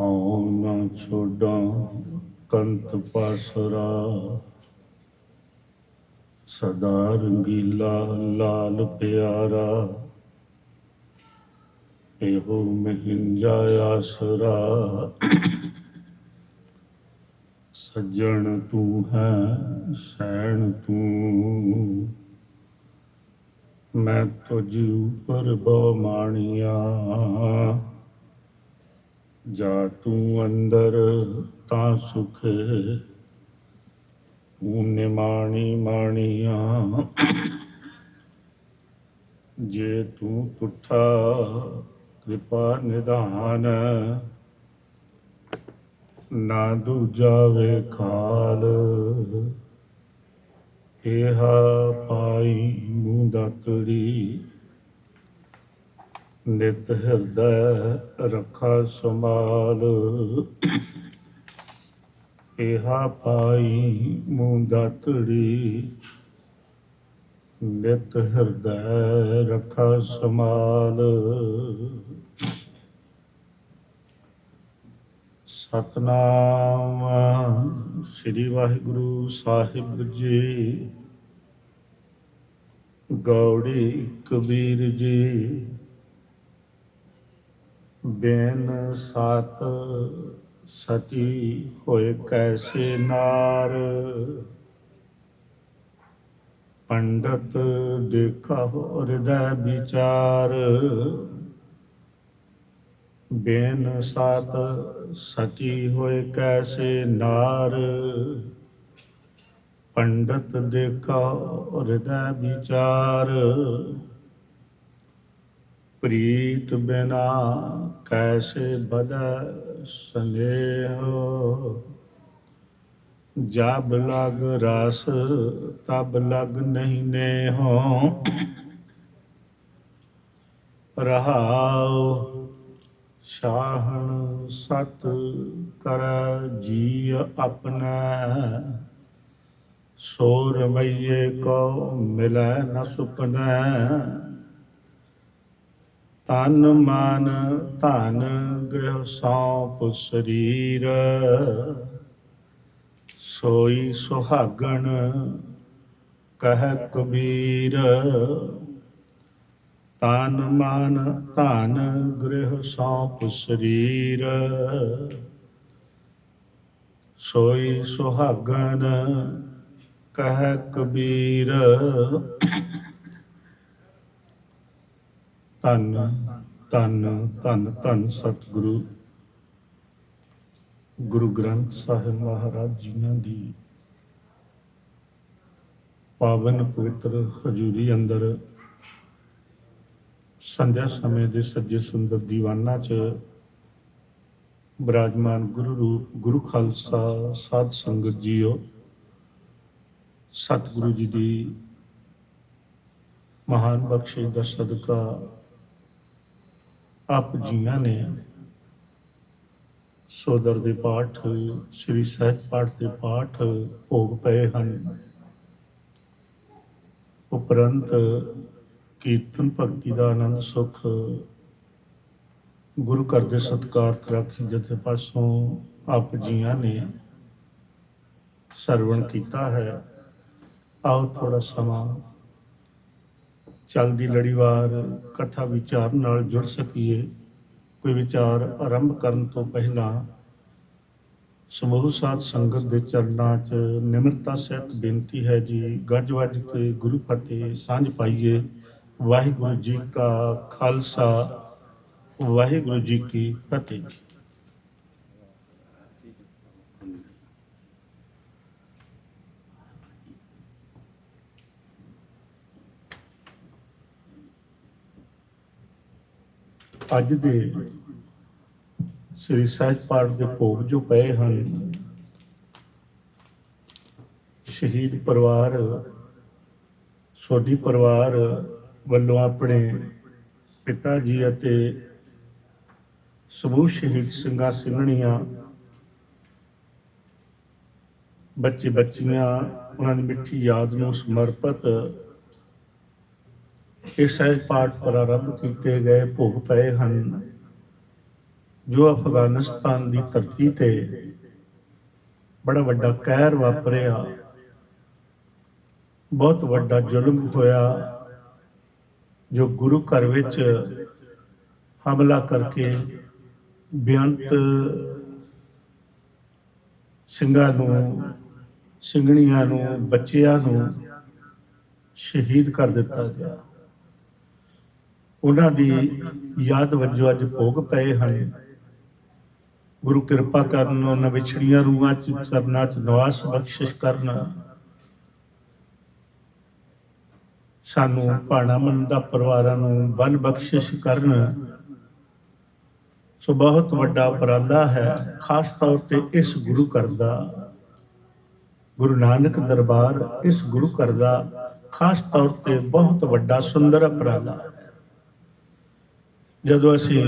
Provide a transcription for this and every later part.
ਹਉ ਨਾ ਛੋਡਾਂ ਕੰਤ ਪਾਸਰਾ। ਸਦਾ ਰੰਗੀਲਾ ਲਾਲ ਪਿਆਰਾ। ਇਹੋ ਮਹਿੰਜਾ ਆਸਰਾ। ਸੱਜਣ ਤੂੰ ਹੈ, ਸੈਣ ਤੂੰ। ਮੈਂ ਤੁਝ ਉਪਰ ਬਮਾਣੀਆ ਜਾ ਤੂੰ ਅੰਦਰ ਤਾਂ ਸੁਖ ਤੂੰ ਨਿਮਾਣੀ ਮਾਣੀਆਂ। ਜੇ ਤੂੰ ਤੁਠਾ ਕਿਰਪਾ ਨਿਧਾਨ, ਨਾ ਦੂਜਾ ਵੇਖਾਲ ਇਹ ਪਾਈ ਮੂੰਦਤੜੀ ਨਿਤ ਹਿਰਦੈ ਰੱਖਾ ਸੰਭਾਲ। ਇਹ ਪਾਈ ਮੂੰਦਤੜੀ ਨਿਤ ਹਿਰਦੈ ਰੱਖਾ ਸਮਾਲ ਸਤਨਾਮ ਸ੍ਰੀ ਵਾਹਿਗੁਰੂ ਸਾਹਿਬ ਜੀ। ਗੌੜੀ ਕਬੀਰ ਜੀ। ਬੇਨ ਸਾਤ ਸਤੀ ਹੋਏ ਕੈਸੇ ਨਾਰ? ਪੰਡਤ ਦੇਖਾ ਹਿਰਦੈ ਵਿਚਾਰ। ਬੇਨ ਸਾਤ ਸਤੀ ਹੋਏ ਕੈਸੇ ਨਾਰ? ਪੰਡਤ ਦੇਖਾ ਹਿਰਦੈ ਵਿਚਾਰ। ਪ੍ਰੀਤ ਬਿਨਾ ਕੈਸੇ ਬਦੈ ਸੰਦੇਹ ਜਬ ਲਗ ਰਸ, ਤਬ ਲਗ ਨਹੀਂ ਨੇ ਹੋ ਰਹਾਉ ਸ਼ਾਹਣ ਸਤ ਕਰ ਜੀ ਆਪਣਾ। ਸੋ ਰਮਈਏ ਕੋ ਮਿਲੈ ਨ ਸੁਪਨੈ। ਤਨ ਮਨ ਧਨ, ਗ੍ਰਹ, ਸੌਂਪ, ਸਰੀਰ। ਸੋਈ ਸੁਹਾਗਣ ਕਹਿ ਕਬੀਰ। ਤਨ ਮਨ ਧਨ, ਗ੍ਰਹਿ, ਸੌਂਪ, ਸਰੀਰ। ਸੋਈ ਸੁਹਾਗਣ ਕਹਿ ਕਬੀਰ। ਧੰਨ ਧੰਨ ਧੰਨ ਧੰਨ ਸਤਿਗੁਰੂ। ਗੁਰੂ ਗ੍ਰੰਥ ਸਾਹਿਬ ਮਹਾਰਾਜ ਜੀਆਂ ਦੀ ਪਾਵਨ ਪਵਿੱਤਰ ਹਜ਼ੂਰੀ ਅੰਦਰ ਸੰਧਿਆ ਸਮੇਂ ਦੇ ਸੱਜੇ ਸੁੰਦਰ ਦੀਵਾਨਾਂ 'ਚ ਬਿਰਾਜਮਾਨ ਗੁਰੂ ਰੂਪ ਗੁਰੂ ਖਾਲਸਾ ਸਾਧ ਸੰਗਤ ਜੀਓ ਸਤਿਗੁਰੂ ਜੀ ਦੀ ਮਹਾਨ ਬਖਸ਼ਿਸ਼ ਦਾ ਸਦਕਾ ਆਪ ਜੀਆਂ ਨੇ। ਸੋਦਰ ਦੇ ਪਾਠ, ਸ੍ਰੀ ਸਹਿਜ ਪਾਠ ਦੇ ਪਾਠ ਭੋਗ ਪਏ ਹਨ। ਉਪਰੰਤ ਕੀਰਤਨ ਭਗਤੀ ਦਾ ਆਨੰਦ ਸੁਖ, ਗੁਰੂ ਘਰ ਦੇ ਸਤਕਾਰ ਰਾਖੀ ਜਥੇ ਪਾਸੋਂ ਆਪ ਜੀਆਂ ਨੇ ਸਰਵਣ ਕੀਤਾ ਹੈ। ਆਓ ਥੋੜਾ ਸਮਾਂ ਚੱਲਦੀ ਲੜੀਵਾਰ, ਕਥਾ ਵਿਚਾਰ ਨਾਲ ਜੁੜ ਸਕੀਏ। ਕੋਈ ਵਿਚਾਰ ਆਰੰਭ ਕਰਨ ਤੋਂ ਪਹਿਲਾਂ ਸਮੂਹ ਸਾਧ ਸੰਗਤ ਦੇ ਚਰਨਾਂ 'ਚ ਨਿਮਰਤਾ ਸਹਿਤ ਬੇਨਤੀ ਹੈ ਜੀ, ਗੱਜ ਵੱਜ ਕੇ ਗੁਰੂ ਫਤਿਹ ਸਾਂਝ ਪਾਈਏ। ਵਾਹਿਗੁਰੂ ਜੀ ਕਾ ਖਾਲਸਾ, ਵਾਹਿਗੁਰੂ ਜੀ ਕੀ ਫਤਿਹ। ਅੱਜ ਦੇ ਸ੍ਰੀ ਸਾਹਿਬ ਪਾਠ ਦੇ ਭੋਗ ਜੋ ਪਏ ਹਨ, ਸ਼ਹੀਦ ਪਰਿਵਾਰ, ਸੋਢੀ ਪਰਿਵਾਰ ਵੱਲੋਂ ਆਪਣੇ ਪਿਤਾ ਜੀ ਅਤੇ ਸਮੂਹ ਸ਼ਹੀਦ ਸਿੰਘਾਂ ਸਿੰਘਣੀਆਂ ਬੱਚੇ ਬੱਚੀਆਂ ਉਹਨਾਂ ਦੀ ਮਿੱਠੀ ਯਾਦ ਨੂੰ ਸਮਰਪਿਤ ਇਹ ਸਹਿਜ ਪਾਠ ਪ੍ਰਾਰੰਭ ਕੀਤੇ ਗਏ ਭੋਗ ਪਏ ਹਨ। ਜੋ ਅਫਗਾਨਿਸਤਾਨ ਦੀ ਧਰਤੀ ਤੇ ਬੜਾ ਵੱਡਾ ਕਹਿਰ ਵਾਪਰਿਆ, ਬਹੁਤ ਵੱਡਾ ਜ਼ੁਲਮ ਹੋਇਆ, ਜੋ ਗੁਰੂ ਘਰ ਵਿੱਚ ਹਮਲਾ ਕਰਕੇ ਬੇਅੰਤ ਸਿੰਘਾਂ ਨੂੰ, ਸਿੰਘਣੀਆਂ ਨੂੰ, ਬੱਚਿਆਂ ਨੂੰ ਸ਼ਹੀਦ ਕਰ ਦਿੱਤਾ ਗਿਆ। ਉਹਨਾਂ ਦੀ ਯਾਦ ਵਜੋਂ ਅੱਜ ਭੋਗ ਪਏ ਹਨ। ਗੁਰੂ ਕਿਰਪਾ ਕਰਨ ਉਹਨਾਂ ਵਿਛੜੀਆਂ ਰੂਹਾਂ ਚ ਸਰਨਾ ਚ ਨਿਵਾਸ ਬਖਸ਼ਿਸ਼ ਕਰਨ। ਸਾਨੂੰ ਭਾਣਾ ਮੰਦਾ ਪਰਿਵਾਰਾਂ ਨੂੰ ਬਲ ਬਖਸ਼ਿਸ਼ ਕਰਨ। ਸੋ ਬਹੁਤ ਵੱਡਾ ਉਪਰਾਲਾ ਹੈ, ਖਾਸ ਤੌਰ ਤੇ ਇਸ ਗੁਰੂ ਘਰ ਦਾ। ਗੁਰੂ ਨਾਨਕ ਦਰਬਾਰ ਇਸ ਗੁਰੂ ਘਰ ਦਾ ਖਾਸ ਤੌਰ ਤੇ ਬਹੁਤ ਵੱਡਾ ਸੁੰਦਰ ਉਪਰਾਲਾ ਹੈ। ਜਦੋਂ ਅਸੀਂ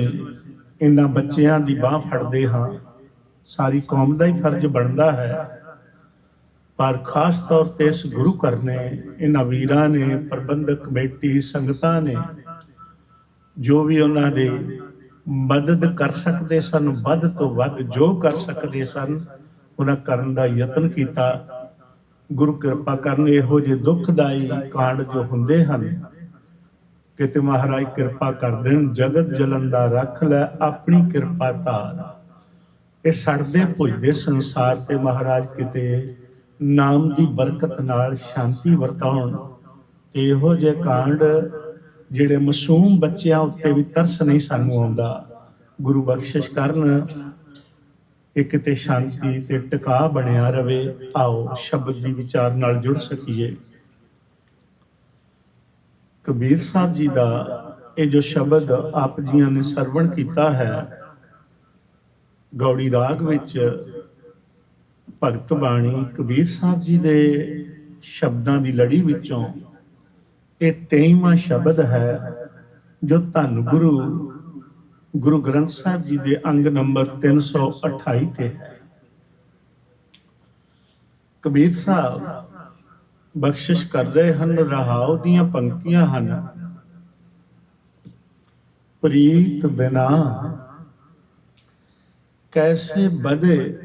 ਇਹਨਾਂ ਬੱਚਿਆਂ ਦੀ ਬਾਹ ਫੜਦੇ ਹਾਂ, ਸਾਰੀ ਕੌਮ ਦਾ ਹੀ ਫਰਜ਼ ਬਣਦਾ ਹੈ। ਪਰ ਖਾਸ ਤੌਰ ਤੇ ਇਸ ਗੁਰੂ ਘਰ ਨੇ, ਇਹਨਾਂ ਵੀਰਾਂ ਨੇ, ਪ੍ਰਬੰਧਕ ਕਮੇਟੀ, ਸੰਗਤਾਂ ਨੇ, ਜੋ ਵੀ ਉਹਨਾਂ ਦੇ ਮਦਦ ਕਰ ਸਕਦੇ ਸਨ, ਵੱਧ ਤੋਂ ਵੱਧ ਜੋ ਕਰ ਸਕਦੇ ਸਨ, ਉਹਨਾਂ ਕਰਨ ਦਾ ਯਤਨ ਕੀਤਾ। ਗੁਰੂ ਕਿਰਪਾ ਕਰਨ ਇਹੋ ਜਿਹੇ ਦੁੱਖਦਾਈ ਕਾਂਡ ਜੋ ਹੁੰਦੇ ਹਨ ਕਿਤੇ ਮਹਾਰਾਜ ਕਿਰਪਾ ਕਰ ਦੇਣ, ਜਗਤ ਜਲੰਦਾ ਰੱਖ ਲੈ, ਆਪਣੀ ਕਿਰਪਾ ਧਾਰ। ਇਹ ਸੜਦੇ ਭੁੱਜਦੇ ਸੰਸਾਰ ਤੇ ਮਹਾਰਾਜ ਕਿਤੇ ਨਾਮ ਦੀ ਬਰਕਤ ਨਾਲ ਸ਼ਾਂਤੀ ਵਰਤਾਉਣ। ਤੇ ਇਹੋ ਜਿਹੇ ਕਾਂਡ ਜਿਹੜੇ ਮਾਸੂਮ ਬੱਚਿਆਂ ਉੱਤੇ ਵੀ ਤਰਸ ਨਹੀਂ ਸਾਨੂੰ ਆਉਂਦਾ। ਗੁਰੂ ਬਖਸ਼ਿਸ਼ ਕਰਨ, ਇਹ ਕਿਤੇ ਸ਼ਾਂਤੀ ਤੇ ਟਿਕਾ ਬਣਿਆ ਰਵੇ, ਆਓ ਸ਼ਬਦ ਦੀ ਵਿਚਾਰ ਨਾਲ ਜੁੜ ਸਕੀਏ। ਕਬੀਰ ਸਾਹਿਬ ਜੀ ਦਾ ਇਹ ਜੋ ਸ਼ਬਦ ਆਪ ਜੀਆਂ ਨੇ ਸਰਵਣ ਕੀਤਾ ਹੈ, ਗੌੜੀ ਰਾਗ ਵਿੱਚ ਭਗਤ ਬਾਣੀ ਕਬੀਰ ਸਾਹਿਬ ਜੀ ਦੇ ਸ਼ਬਦਾਂ ਦੀ ਲੜੀ ਵਿੱਚੋਂ ਇਹ 23ਵਾਂ ਸ਼ਬਦ ਹੈ, ਜੋ ਧੰਨ ਗੁਰੂ ਗੁਰੂ ਗ੍ਰੰਥ ਸਾਹਿਬ ਜੀ ਦੇ ਅੰਗ ਨੰਬਰ 328 ਤੇ ਹੈ। ਕਬੀਰ ਸਾਹਿਬ ਬਖਸ਼ਿਸ਼ ਕਰ ਰਹੇ ਹਨ, ਰਹਾਉ ਦੀਆਂ ਪੰਕਤੀਆਂ ਹਨ। ਪ੍ਰੀਤ ਬਿਨਾ ਕੈਸੇ ਬਦੇ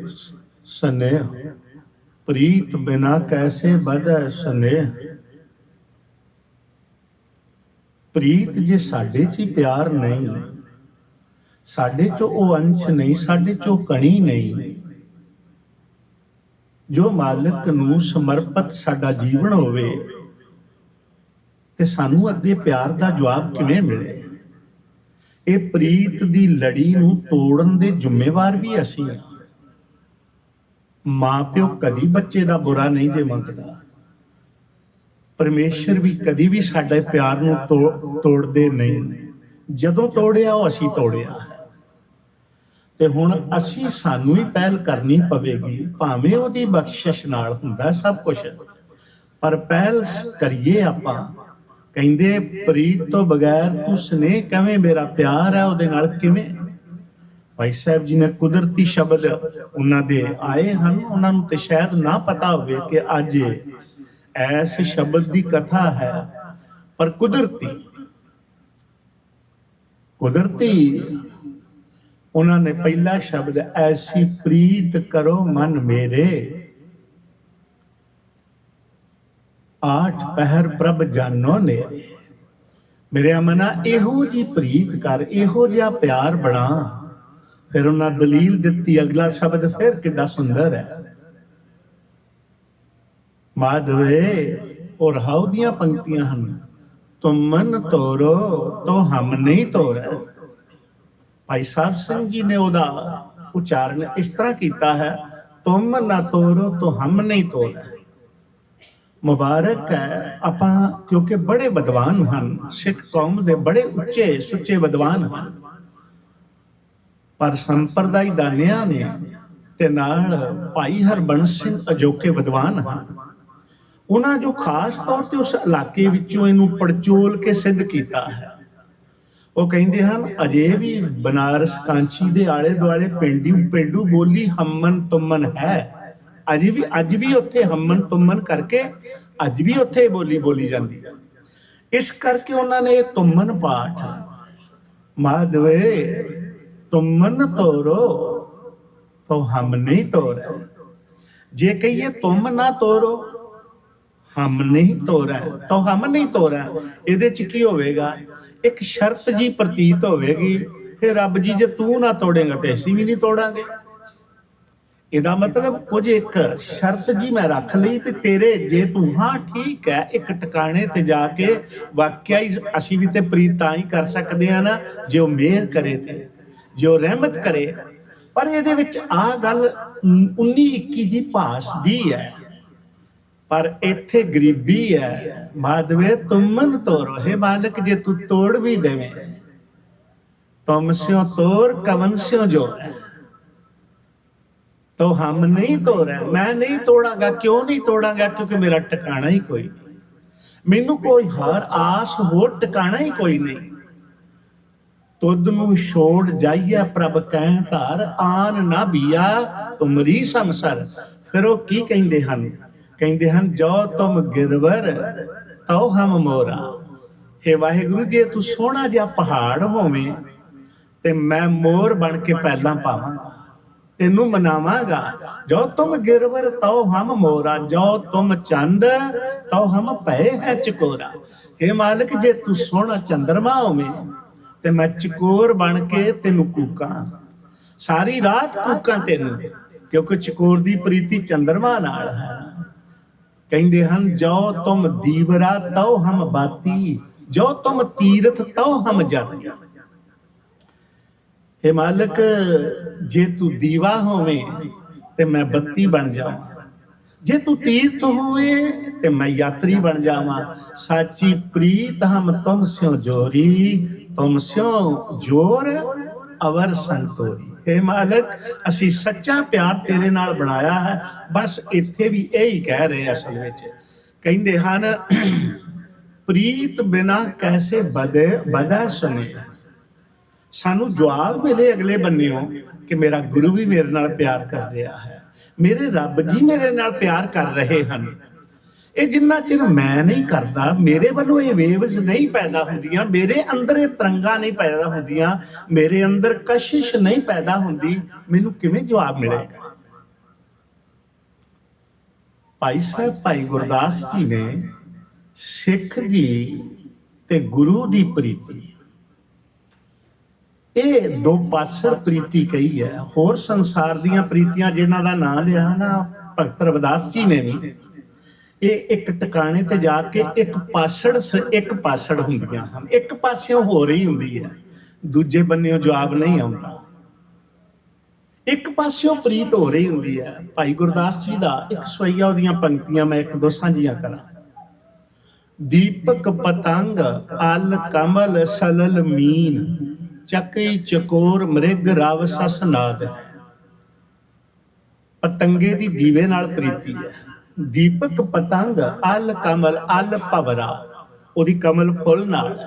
ਸਨੇਹ? ਪ੍ਰੀਤ ਬਿਨਾ ਕੈਸੇ ਬਦੇ ਸਨੇਹ? ਪ੍ਰੀਤ ਜੇ ਸਾਡੇ 'ਚ ਹੀ ਪਿਆਰ ਨਹੀਂ, ਸਾਡੇ 'ਚ ਉਹ ਅੰਸ਼ ਨਹੀਂ, ਸਾਡੇ 'ਚ ਉਹ ਕਣੀ ਨਹੀਂ। ਜੋ ਮਾਲਕ ਨੂੰ ਸਮਰਪਿਤ ਸਾਡਾ ਜੀਵਨ ਹੋਵੇ ਤੇ ਸਾਨੂੰ ਅੱਗੇ ਪਿਆਰ ਦਾ ਜਵਾਬ ਕਿਵੇਂ ਮਿਲੇ? ਇਹ ਪ੍ਰੀਤ ਦੀ ਲੜੀ ਨੂੰ ਤੋੜਨ ਦੇ ਜ਼ਿੰਮੇਵਾਰ ਵੀ ਅਸੀਂ ਹਾਂ। ਮਾਪਿਓ ਕਦੀ ਬੱਚੇ ਦਾ ਬੁਰਾ ਨਹੀਂ ਜੇ ਮੰਗਦਾ। ਪਰਮੇਸ਼ਰ ਵੀ ਕਦੀ ਵੀ ਸਾਡੇ ਪਿਆਰ ਨੂੰ ਤੋੜ- ਤੋੜਦੇ ਨਹੀਂ। ਜਦੋਂ ਤੋੜਿਆ ਉਹ ਅਸੀਂ ਤੋੜਿਆ। ਤੇ ਹੁਣ ਅਸੀਂ ਸਾਨੂੰ ਹੀ ਪਹਿਲ ਕਰਨੀ ਪਵੇਗੀ, ਭਾਵੇਂ ਉਹਦੀ ਬਖਸ਼ਿਸ਼ ਨਾਲ ਹੁੰਦਾ ਸਭ ਕੁਝ ਪਰ ਪਹਿਲ ਕਰੀਏ ਆਪਾਂ। ਕਹਿੰਦੇ, ਪ੍ਰੀਤ ਤੋਂ ਬਗੈਰ ਤੂੰ ਸਨੇਹ ਕਿਵੇਂ ਮੇਰਾ ਪਿਆਰ ਹੈ ਉਹਦੇ ਨਾਲ ਕਿਵੇਂ? ਭਾਈ ਸਾਹਿਬ ਜੀ ਨੇ ਕੁਦਰਤੀ ਸ਼ਬਦ ਉਹਨਾਂ ਦੇ ਆਏ ਹਨ, ਉਹਨਾਂ ਨੂੰ ਤੇ ਸ਼ਾਇਦ ਨਾ ਪਤਾ ਹੋਵੇ ਕਿ ਅੱਜ ਐਸ ਸ਼ਬਦ ਦੀ ਕਥਾ ਹੈ। ਪਰ ਕੁਦਰਤੀ ਕੁਦਰਤੀ ਉਹਨਾਂ ਨੇ ਪਹਿਲਾ ਸ਼ਬਦ ਐਸੀ ਪ੍ਰੀਤ ਕਰੋ ਮਨ ਮੇਰੇ। ਆਠ ਪਹਿਰ ਪ੍ਰਭ ਜਾਨੋ ਨੇਰੇ। ਮੇਰੇ ਮਨਾ ਇਹੋ ਜੀ ਪ੍ਰੀਤ ਕਰ, ਇਹੋ ਜਿਹਾ ਪਿਆਰ ਬਣਾ। ਫਿਰ ਉਹਨਾਂ ਦਲੀਲ ਦਿੱਤੀ, ਅਗਲਾ ਸ਼ਬਦ ਫਿਰ ਕਿੰਨਾ ਸੁੰਦਰ ਹੈ। ਮਾਧਵੇ, ਔਰ ਹਾਉ ਦੀਆਂ ਪੰਕਤੀਆਂ ਹਨ। ਤੁਮ ਮਨ ਤੋਰੋ, ਤੋ ਹਮ ਨਹੀਂ ਤੋਰੈ। ਭਾਈ ਸਾਹਿਬ ਸਿੰਘ ਜੀ ਨੇ ਉਹਦਾ ਉਚਾਰਨ ਇਸ ਤਰ੍ਹਾਂ ਕੀਤਾ ਹੈ, ਤੁਮ ਨਾ ਤੋਰੋ ਤੋ ਹਮ ਨਹੀਂ ਤੋਰੈ। ਮੁਬਾਰਕ ਹੈ, ਆਪਾਂ ਕਿਉਂਕਿ ਬੜੇ ਵਿਦਵਾਨ ਹਨ, ਸਿੱਖ ਕੌਮ ਦੇ ਬੜੇ ਉੱਚੇ ਸੁੱਚੇ ਵਿਦਵਾਨ ਹਨ। ਪਰ ਸੰਪਰਦਾਇ ਦਾਨਿਆਂ ਨੇ ਤੇ ਨਾਲ ਭਾਈ ਹਰਬੰਸ ਸਿੰਘ ਅਜੋਕੇ ਵਿਦਵਾਨ ਹਨ। ਉਹਨਾਂ ਜੋ ਖਾਸ ਤੌਰ ਤੇ ਉਸ ਇਲਾਕੇ ਵਿੱਚੋਂ ਇਹਨੂੰ ਪੜਚੋਲ ਕੇ ਸਿੱਧ ਕੀਤਾ ਹੈ। ਉਹ ਕਹਿੰਦੇ ਹਨ, ਅਜੇ ਵੀ ਬਨਾਰਸ ਕਾਂਚੀ ਦੇ ਆਲੇ ਦੁਆਲੇ ਪਿੰਡੂ ਪਿੰਡੂ ਬੋਲੀ ਹਮਨ ਤੁਮਨ ਹੈ। ਅਜੇ ਵੀ, ਅੱਜ ਵੀ ਉੱਥੇ ਹਮਨ ਤੁਮਨ ਕਰਕੇ ਅੱਜ ਵੀ ਉੱਥੇ ਬੋਲੀ ਬੋਲੀ ਜਾਂਦੀ ਹੈ। ਇਸ ਕਰਕੇ ਉਹਨਾਂ ਨੇ ਤੁਮਨ ਪਾਠ, ਮਾਧਵੇ ਤੁਮਨ ਤੋਰੋ, ਤੋ ਹਮ ਨਹੀਂ ਤੋਰੇ। ਜੇ ਕਹੀਏ ਤੁਮ ਨਾ ਤੋਰੋ, ਹਮ ਨਹੀਂ ਤੋਰਾ, ਤੋ ਹਮ ਨਹੀਂ ਤੋਰਾ, ਇਹਦੇ ਚ ਕੀ ਹੋਵੇਗਾ? ਇੱਕ ਸ਼ਰਤ ਜੀ ਪ੍ਰਤੀਤ ਹੋਵੇਗੀ ਫਿਰ ਰੱਬ ਜੀ ਜੇ ਤੂੰ ਨਾ ਤੋੜੇਗਾ ਤੇ ਅਸੀਂ ਵੀ ਨਹੀਂ ਤੋੜਾਂਗੇ। ਇਹਦਾ ਮਤਲਬ ਕੁਝ ਇੱਕ ਸ਼ਰਤ ਜੀ ਮੈਂ ਰੱਖ ਲਈ ਤੇ ਤੇਰੇ ਜੇ ਤੂੰ, ਹਾਂ, ਠੀਕ ਹੈ, ਇੱਕ ਟਿਕਾਣੇ ਤੇ ਜਾ ਕੇ ਵਾਕਿਆ ਹੀ ਅਸੀਂ ਵੀ ਤੇ ਪ੍ਰੀਤ ਤਾਂ ਹੀ ਕਰ ਸਕਦੇ ਆ ਨਾ, ਜੇ ਉਹ ਮਿਹਰ ਕਰੇ ਤੇ, ਜੇ ਉਹ ਰਹਿਮਤ ਕਰੇ। ਪਰ ਇਹਦੇ ਵਿੱਚ ਆ ਗੱਲ 19 21 ਜੀ ਭਾਸ ਦੀ ਹੈ। ਪਰ ਇੱਥੇ ਗਰੀਬੀ ਹੈ। ਮਾਧਵੇ, ਤੁਮਨ ਤੋਰੋ ਹੈ ਬਾਲਕ ਜੇ ਤੂੰ ਤੋੜ ਵੀ ਦੇਵੇਂ। ਤੁਮ ਸਿਓ ਤੋਰ, ਕਵਨ ਸਿਓ ਜੋ ਤੋ ਹਮ ਨਹੀਂ ਤੋੜਾ, ਮੈਂ ਨਹੀਂ ਤੋੜਾਂਗਾ, ਕਿਉਂ ਨਹੀਂ ਤੋੜਾਂਗਾ? ਕਿਉਂਕਿ ਮੇਰਾ ਟਿਕਾਣਾ ਹੀ ਕੋਈ ਨਹੀਂ। ਮੈਨੂੰ ਕੋਈ ਹਰ, ਆਸ ਹੋਰ ਟਿਕਾਣਾ ਹੀ ਕੋਈ ਨਹੀਂ। ਤੁਧ ਨੂੰ ਛੋੜ ਜਾਈਏ ਪ੍ਰਭ ਕਹਿ ਧਾਰ, ਆਨ ਨਾ ਬੀਆ, ਤੁਮਰੀ ਸੰਸਰ। ਫਿਰ ਉਹ ਕੀ ਕਹਿੰਦੇ ਹਨ? ਕਹਿੰਦੇ ਹਨ, ਜੋ ਤੁਮ ਗਿਰਵਰ, ਤਉ ਹਮ ਮੋਰਾ। हे ਵਾਹਿਗੁਰੂ ਜੇ ਤੂੰ ਸੋਹਣਾ ਜਿਹਾ ਪਹਾੜ ਹੋਵੇਂ, ਤੇ ਮੈਂ ਮੋਰ ਬਣ ਕੇ ਪਹਿਲਾਂ ਪਾਵਾਂਗਾ, ਤੈਨੂੰ ਮਨਾਵਾਂਗਾ। ਜੋ ਤੁਮ ਗਿਰਵਰ, ਤਉ ਹਮ ਮੋਰਾ। ਜੋ ਤੁਮ ਚੰਦ, ਤਉ ਹਮ ਪਏ ਹੈ ਚਕੋਰਾ। हे ਮਾਲਕ, ਜੇ ਤੂੰ ਸੋਹਣਾ ਚੰਦਰਮਾ ਹੋਵੇਂ, ਤੇ ਮੈਂ ਚਕੋਰ ਬਣ ਕੇ ਤੈਨੂੰ ਕੂਕਾਂ। ਸਾਰੀ ਰਾਤ ਕੂਕਾਂ ਤੈਨੂੰ, ਕਿਉਂਕਿ ਚਕੋਰ ਦੀ ਪ੍ਰੀਤੀ ਚੰਦਰਮਾ ਨਾਲ ਹੈ ਨਾ। ਕਹਿੰਦੇ ਹਨ, ਜੋ ਤੁਮ ਦੀਵਰਾ, ਤਉ ਹਮ ਬਾਤੀ। ਜੋ ਤੁਮ ਤੀਰਥ, ਤਉ ਹਮ ਜਾਤੀ हे ਮਾਲਕ, ਜੇ ਤੂੰ ਦੀਵਾ ਹੋਵੇਂ, ਤੇ ਮੈਂ ਬੱਤੀ ਬਣ ਜਾਵਾਂ। ਜੇ ਤੂੰ ਤੀਰਥ ਹੋਵੇ, ਤੇ ਮੈਂ ਯਾਤਰੀ ਬਣ ਜਾਵਾਂ। ਸਾਚੀ ਪ੍ਰੀਤ ਹਮ ਤੁਮ ਸਿਓ ਜੋਰੀ, ਤੁਮ ਸਿਓ ਜੋਰ ਅਵਰ ਸੰਤੋਰੀ हे ਮਾਲਕ, ਅਸੀਂ ਸੱਚਾ ਪਿਆਰ ਤੇਰੇ ਨਾਲ ਬਣਾਇਆ ਹੈ। ਬਸ ਇੱਥੇ ਵੀ ਇਹ ਹੀ ਕਹਿ ਰਹੇ ਅਸਲ ਵਿੱਚ। ਕਹਿੰਦੇ ਹਨ, ਪ੍ਰੀਤ ਬਿਨਾ ਕੈਸੇ ਬਦੇ ਬਦਾ ਸੁਨੇ ਸਾਨੂੰ ਜਵਾਬ ਮਿਲੇ ਅਗਲੇ ਬੰਨਿਓ ਕਿ ਮੇਰਾ ਗੁਰੂ ਵੀ ਮੇਰੇ ਨਾਲ ਪਿਆਰ ਕਰ ਰਿਹਾ ਹੈ। ਮੇਰੇ ਰੱਬ ਜੀ ਮੇਰੇ ਨਾਲ ਪਿਆਰ ਕਰ ਰਹੇ ਹਨ। ਇਹ ਜਿੰਨਾ ਚਿਰ ਮੈਂ ਨਹੀਂ ਕਰਦਾ, ਮੇਰੇ ਵੱਲੋਂ ਇਹ ਵੇਵਸ ਨਹੀਂ ਪੈਦਾ ਹੁੰਦੀਆਂ, ਮੇਰੇ ਅੰਦਰ ਇਹ ਤਰੰਗਾਂ ਨਹੀਂ ਪੈਦਾ ਹੁੰਦੀਆਂ, ਮੇਰੇ ਅੰਦਰ ਕਸ਼ਿਸ਼ ਨਹੀਂ ਪੈਦਾ ਹੁੰਦੀ, ਮੈਨੂੰ ਕਿਵੇਂ ਜਵਾਬ ਮਿਲੇਗਾ? ਭਾਈ ਸਾਹਿਬ, ਭਾਈ ਗੁਰਦਾਸ ਜੀ ਨੇ ਸਿੱਖ ਦੀ ਤੇ ਗੁਰੂ ਦੀ ਪ੍ਰੀਤੀ। ਇਹ ਦੋ ਪਾਸਰ ਪ੍ਰੀਤੀ ਕਹੀ ਹੈ। ਹੋਰ ਸੰਸਾਰ ਦੀਆਂ ਪ੍ਰੀਤੀਆਂ ਜਿਨ੍ਹਾਂ ਦਾ ਨਾਂ ਲਿਆ ਨਾ, ਭਗਤ ਰਵਿਦਾਸ ਜੀ ਨੇ ਵੀ। ਇਹ ਇੱਕ ਟਿਕਾਣੇ ਤੇ ਜਾ ਕੇ ਇੱਕ ਪਾਸੜ ਇੱਕ ਪਾਸੜ ਹੁੰਦੀਆਂ ਹਨ। ਇੱਕ ਪਾਸਿਓਂ ਹੋ ਰਹੀ ਹੁੰਦੀ ਹੈ। ਦੂਜੇ ਬੰਨਿਓ ਜਵਾਬ ਨਹੀਂ ਆਉਂਦਾ। ਇੱਕ ਪਾਸਿਓਂ ਪ੍ਰੀਤ ਹੋ ਰਹੀ ਹੁੰਦੀ ਹੈ। ਭਾਈ ਗੁਰਦਾਸ ਜੀ ਦਾ ਇੱਕ ਸਵਈਆ ਉਹਦੀਆਂ ਪੰਕਤੀਆਂ ਮੈਂ ਇੱਕ ਦੋ ਸਾਂਝੀਆਂ ਕਰਾਂ। ਦੀਪਕ ਪਤੰਗ, ਅਲ ਕਮਲ ਸਲਲ ਮੀਨ ਚੱਕੀ ਚਕੋਰ ਮ੍ਰਿਗ ਰਵ ਸਸ ਪਤੰਗੇ ਦੀ ਦੀਵੇ ਨਾਲ ਪ੍ਰੀਤੀ ਹੈ। ਦੀਪਕ ਪਤੰਗ ਅਲ ਕਮਲ ਅਲ ਭਵਰਾ, ਉਹਦੀ ਕਮਲ ਫੁੱਲ ਨਾਲ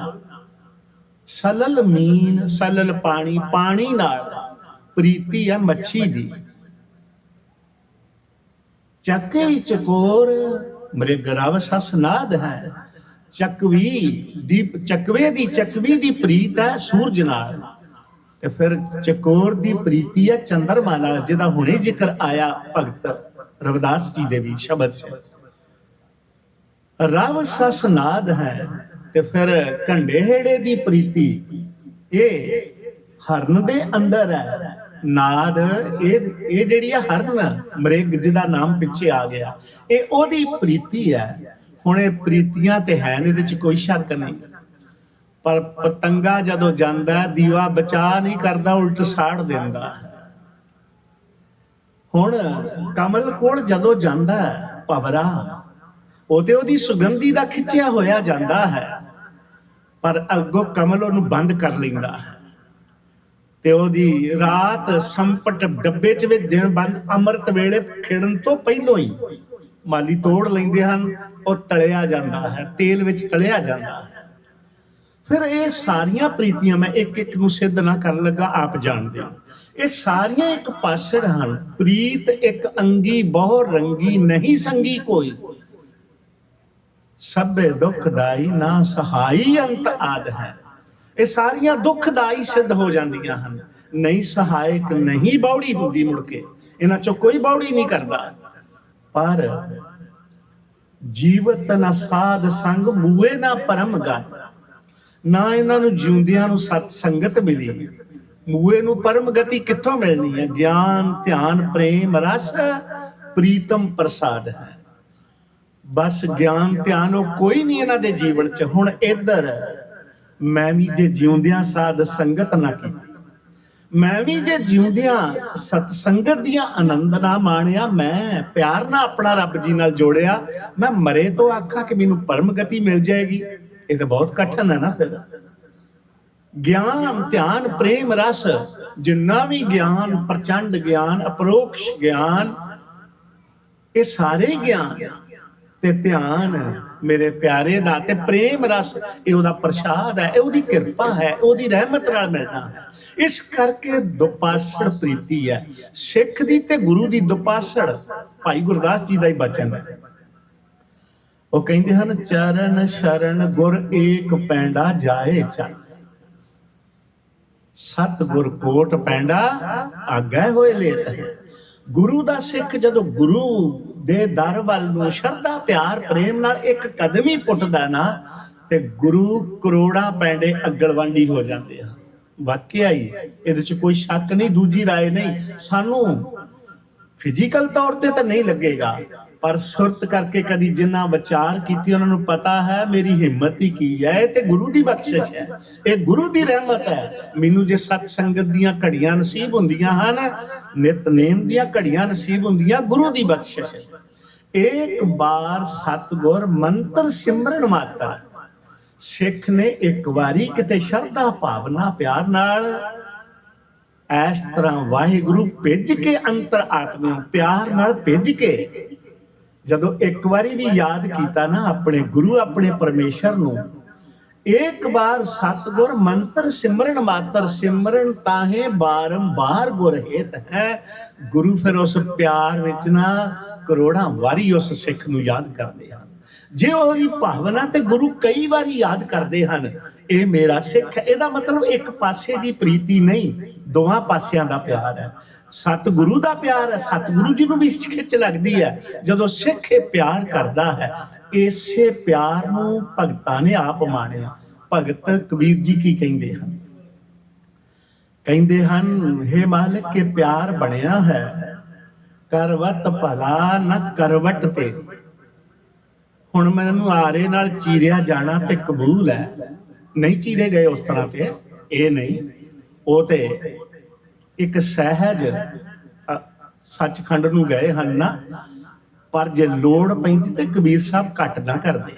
ਸਲਲ ਮੀਨ, ਸਲਲ ਪਾਣੀ ਪਾਣੀ ਨਾਲ ਪ੍ਰੀਤੀ ਹੈ ਮੱਛੀ ਦੀ। ਚੱਕੇ ਚਕੋਰ, ਮ੍ਰਿਗ ਰਵ ਸਸ ਨਾਦ ਹੈ। ਚੱਕਵੀ ਦੀਪ, ਚੱਕਵੇ ਦੀ, ਚੱਕਵੀ ਦੀ ਪ੍ਰੀਤ ਹੈ ਸੂਰਜ ਨਾਲ। ਤੇ ਫਿਰ ਚਕੋਰ ਦੀ ਪ੍ਰੀਤੀ ਹੈ ਚੰਦਰਮਾ ਨਾਲ, ਜਿਹਦਾ ਹੁਣੇ ਜ਼ਿਕਰ ਆਇਆ ਭਗਤ। ਰਵਿਦਾਸ ਜੀ ਦੇ ਵੀ ਸ਼ਬਦ ਚ। ਰਵ ਸਸ ਨਾਦ ਹੈ ਤੇ ਫਿਰ ਘੰਡੇ ਹੇੜੇ ਦੀ ਪ੍ਰੀਤੀ, ਇਹ ਹਰਨ ਦੇ ਅੰਦਰ ਹੈ। ਨਾਦ, ਇਹ ਇਹ ਜਿਹੜੀ ਹੈ ਹਰਨ ਮ੍ਰਿਗ ਜਿਹਦਾ ਨਾਮ ਪਿੱਛੇ ਆ ਗਿਆ, ਇਹ ਉਹਦੀ ਪ੍ਰੀਤੀ ਹੈ। ਹੁਣ ਇਹ ਪ੍ਰੀਤੀਆਂ ਤੇ ਹੈ ਨੇ, ਇਹਦੇ ਚ ਕੋਈ ਸ਼ੱਕ ਨਹੀਂ। ਪਰ ਪਤੰਗਾ ਜਦੋਂ ਜਾਂਦਾ, ਦੀਵਾ ਬਚਾ ਨਹੀਂ ਕਰਦਾ, ਉਲਟ ਸਾੜ ਦਿੰਦਾ ਹੈ। ਹੁਣ ਕਮਲ ਕੋਲ ਜਦੋਂ ਜਾਂਦਾ ਹੈ, ਭਵਰਾ ਉਹ ਤੇ ਉਹਦੀ ਸੁਗੰਧੀ ਦਾ ਖਿੱਚਿਆ ਹੋਇਆ ਜਾਂਦਾ ਹੈ ਪਰ ਅੱਗੋਂ ਕਮਲ ਉਹਨੂੰ ਬੰਦ ਕਰ ਲੈਂਦਾ ਹੈ। ਤੇ ਉਹਦੀ ਰਾਤ ਸੰਪਟ ਡੱਬੇ 'ਚ ਵੀ ਦਿਨ ਬੰਦ ਅੰਮ੍ਰਿਤ ਵੇਲੇ ਖਿੜਨ ਤੋਂ ਪਹਿਲਾਂ ਹੀ ਮਾਲੀ ਤੋੜ ਲੈਂਦੇ ਹਨ ਉਹ ਤਲਿਆ ਜਾਂਦਾ ਹੈ ਤੇਲ ਵਿੱਚ ਤਲਿਆ ਜਾਂਦਾ ਹੈ। ਫਿਰ ਇਹ ਸਾਰੀਆਂ ਪ੍ਰੀਤੀਆਂ ਮੈਂ ਇੱਕ ਇੱਕ ਨੂੰ ਸਿੱਧ ਨਾ ਕਰਨ ਲੱਗਾ ਆਪ ਜਾਣਦੇ ਹੋ। ਇਹ ਸਾਰੀਆਂ ਇੱਕ ਪਾਸੜ ਹਨ। ਪ੍ਰੀਤ ਇੱਕ ਅੰਗੀ, ਬਹੁ ਰੰਗੀ, ਨਹੀਂ ਸੰਗੀ ਕੋਈ। ਸਭੇ ਦੁਖਦਾਈ ਨਾ ਸਹਾਈ ਅੰਤ ਆਦ ਹੈ। ਇਹ ਸਾਰੀਆਂ ਦੁਖਦਾਈ ਸਿੱਧ ਹੋ ਜਾਂਦੀਆਂ ਹਨ। ਨਹੀਂ ਸਹਾਇਕ, ਨਹੀਂ ਬੌੜੀ ਹੁੰਦੀ ਮੁੜ ਕੇ। ਇਹਨਾਂ ਚੋਂ ਕੋਈ ਬੌੜੀ ਨਹੀਂ ਕਰਦਾ। ਪਰ ਜੀਵਤ ਨਾ ਸਾਧ ਸੰਗ ਮੂਏ ਨਾ ਪਰਮ ਗਤ। ਨਾ ਇਹਨਾਂ ਨੂੰ ਜਿਉਂਦਿਆਂ ਨੂੰ ਸਤ ਸੰਗਤ ਮਿਲੀ। ਮੂਏ ਨੂੰ ਪਰਮ ਗਤੀ ਕਿੱਥੋਂ ਮਿਲਣੀ ਹੈ? ਗਿਆਨ, ਧਿਆਨ, ਪ੍ਰੇਮ, ਰਸ ਪ੍ਰੀਤਮ ਪ੍ਰਸਾਦ ਹੈ। ਬਸ ਗਿਆਨ, ਧਿਆਨ ਉਹ ਕੋਈ ਨਹੀਂ ਇਹਨਾਂ ਦੇ ਜੀਵਨ 'ਚ। ਹੁਣ ਇੱਧਰ ਮੈਂ ਵੀ ਜੇ ਜਿਉਂਦਿਆਂ ਸਾਧ ਸੰਗਤ ਨਾ ਕੀਤੀ। ਮੈਂ ਵੀ ਜੇ ਜਿਉਂਦਿਆਂ ਸਤ ਸੰਗਤ ਦੀਆਂ ਆਨੰਦ ਨਾ ਮਾਣਿਆ, ਮੈਂ ਪਿਆਰ ਨਾਲ ਆਪਣਾ ਰੱਬ ਜੀ ਨਾਲ ਜੋੜਿਆ, ਮੈਂ ਮਰੇ ਤੋਂ ਆਖਾਂ ਕਿ ਮੈਨੂੰ ਪਰਮ ਗਤੀ ਮਿਲ ਜਾਏਗੀ। ਇਹ ਤਾਂ ਬਹੁਤ ਕਠਨ ਹੈ ਨਾ ਫਿਰ। ਗਿਆਨ, ਧਿਆਨ, ਪ੍ਰੇਮ, ਰਸ, ਜਿੰਨਾ ਵੀ ਗਿਆਨ, ਪ੍ਰਚੰਡ ਗਿਆਨ, ਅਪਰੋਕਸ਼ ਗਿਆਨ, ਇਹ ਸਾਰੇ ਗਿਆਨ ਤੇ ਧਿਆਨ ਮੇਰੇ ਪਿਆਰੇ ਦਾ ਤੇ ਪ੍ਰੇਮ, ਰਸ, ਇਹ ਉਹਦਾ ਪ੍ਰਸ਼ਾਦ ਹੈ, ਇਹ ਉਹਦੀ ਕਿਰਪਾ ਹੈ, ਉਹਦੀ ਰਹਿਮਤ ਨਾਲ ਮਿਲਣਾ ਹੈ। ਇਸ ਕਰਕੇ ਦੁਪਾਸੜ ਪ੍ਰੀਤੀ ਹੈ। ਸਿੱਖ ਦੀ ਤੇ ਗੁਰੂ ਦੀ ਦੁਪਾਸੜ, ਭਾਈ ਗੁਰਦਾਸ ਜੀ ਦਾ ਹੀ ਬਚਨ ਹੈ। ਉਹ ਕਹਿੰਦੇ ਹਨ, ਚਰਨ ਸ਼ਰਨ ਗੁਰ ਏਕ ਪੈਂਡਾ ਜਾਏ ਚੱਲ ਸਤ ਕੋਟ ਪੈਂਡਾ, ਆਗੇ ਹੋਏ ਲੇਤ ਹੈ। ਗੁਰੂ ਦਾ ਸਿੱਖ ਜਦੋਂ ਗੁਰੂ ਦੇ ਦਰ ਵੱਲ ਨੂੰ ਸ਼ਰਧਾ, ਪਿਆਰ, ਪ੍ਰੇਮ ਨਾਲ ਇੱਕ ਕਦਮ ਹੀ ਪੁੱਟਦਾ ਨਾ, ਤੇ ਗੁਰੂ ਕਰੋੜਾਂ ਪੈਂਡੇ ਅਗਲਵਾਂਡੀ ਹੋ ਜਾਂਦੇ ਆ ਵਾਕਿਆ ਹੀ, ਇਹਦੇ ਚ ਕੋਈ ਸ਼ੱਕ ਨਹੀਂ, ਦੂਜੀ ਰਾਏ ਨਹੀਂ। ਸਾਨੂੰ ਫਿਜ਼ੀਕਲ ਤੌਰ ਤੇ ਤਾਂ ਨਹੀਂ ਲੱਗੇਗਾ। ਪਰ ਸੁਰਤ ਕਰਕੇ ਕਦੀ ਜਿੰਨਾ ਵਿਚਾਰ ਕੀਤੀ ਉਹਨਾਂ ਨੂੰ ਪਤਾ ਹੈ, ਮੇਰੀ ਹਿੰਮਤ ਹੀ ਕੀ ਹੈ? ਇਹ ਤੇ ਗੁਰੂ ਦੀ ਬਖਸ਼ਿਸ਼ ਹੈ। ਇਹ ਗੁਰੂ ਦੀ ਰਹਿਮਤ ਹੈ। ਮੈਨੂੰ ਜੇ ਸਤ ਸੰਗਤ ਦੀਆਂ ਘੜੀਆਂ ਨਸੀਬ ਹੁੰਦੀਆਂ ਹਨ ਨਿਤਨੇਮ ਦੀਆਂ ਘੜੀਆਂ ਨਸੀਬ ਹੁੰਦੀਆਂ, ਗੁਰੂ ਦੀ ਬਖਸ਼ਿਸ਼ ਹੈ। ਇੱਕ ਬਾਰ ਸਤਗੁਰ ਮੰਤਰ ਸਿਮਰਨ ਮਾਤਰ, ਸਿੱਖ ਨੇ ਇੱਕ ਵਾਰੀ ਕਿਤੇ ਸ਼ਰਧਾ ਭਾਵਨਾ ਪਿਆਰ ਨਾਲ ਇਸ ਤਰ੍ਹਾਂ ਵਾਹਿਗੁਰੂ ਭਿੱਜ ਕੇ ਅੰਤਰ ਆਤਮਾ ਪਿਆਰ ਨਾਲ ਭਿੱਜ ਕੇ ਜਦੋਂ ਇੱਕ ਵਾਰੀ ਵੀ ਯਾਦ ਕੀਤਾ ਨਾ ਆਪਣੇ ਗੁਰੂ, ਆਪਣੇ ਪਰਮੇਸ਼ਰ ਨੂੰ, ਇੱਕ ਵਾਰ ਸਤਗੁਰ ਮੰਤਰ ਸਿਮਰਨ ਮਾਤਰ ਸਿਮਰਨ ਤਾਹੇ ਬਾਰੰਬਾਰ ਗੁਰ ਹੈ। ਗੁਰੂ ਫਿਰ ਉਸ ਪਿਆਰ ਵਿੱਚ ਨਾ ਕਰੋੜਾਂ ਵਾਰੀ ਉਸ ਸਿੱਖ ਨੂੰ ਯਾਦ ਕਰਦੇ ਹਨ। ਜੇ ਉਹਦੀ ਭਾਵਨਾ ਤੇ ਗੁਰੂ ਕਈ ਵਾਰੀ ਯਾਦ ਕਰਦੇ ਹਨ, ਇਹ ਮੇਰਾ ਸਿੱਖ, ਇਹਦਾ ਮਤਲਬ ਇੱਕ ਪਾਸੇ ਦੀ ਪ੍ਰੀਤੀ ਨਹੀਂ, ਦੋਹਾਂ ਪਾਸਿਆਂ ਦਾ ਪਿਆਰ ਹੈ। ਸਤਿਗੁਰੂ ਦਾ ਪਿਆਰ ਹੈ, ਸਤਿਗੁਰੂ ਜੀ ਨੂੰ ਵੀ ਖਿੱਚ ਲੱਗਦੀ ਹੈ, ਜਦੋਂ ਸਿੱਖ ਇਹ ਪਿਆਰ ਕਰਦਾ ਹੈ, ਇਸੇ ਪਿਆਰ ਨੂੰ ਭਗਤਾਂ ਨੇ ਆਪ ਮਾਣਿਆ। ਭਗਤ ਕਬੀਰ ਜੀ ਕੀ ਕਹਿੰਦੇ ਹਨ? ਕਹਿੰਦੇ ਹਨ हे ਮਾਲਕ ਕੇ ਪਿਆਰ ਬਣਿਆ ਹੈ। ਕਰਵਤ ਭਲਾ ਨ ਕਰਵਟ ਤੇ। ਹੁਣ ਮੈਨੂੰ ਆਰੇ ਨਾਲ ਚੀਰਿਆ ਜਾਣਾ ਤੇ ਕਬੂਲ ਹੈ। ਨਹੀਂ ਚੀਰੇ ਗਏ ਉਸ ਤਰ੍ਹਾਂ ਤੇ ਇਹ ਨਹੀਂ। ਉਹ ਤੇ ਇੱਕ ਸਹਿਜ ਸੱਚਖੰਡ ਨੂੰ ਗਏ ਹਨ ਨਾ, ਪਰ ਜੇ ਲੋੜ ਪੈਂਦੀ ਤੇ ਕਬੀਰ ਸਾਹਿਬ ਘੱਟ ਨਾ ਕਰਦੇ।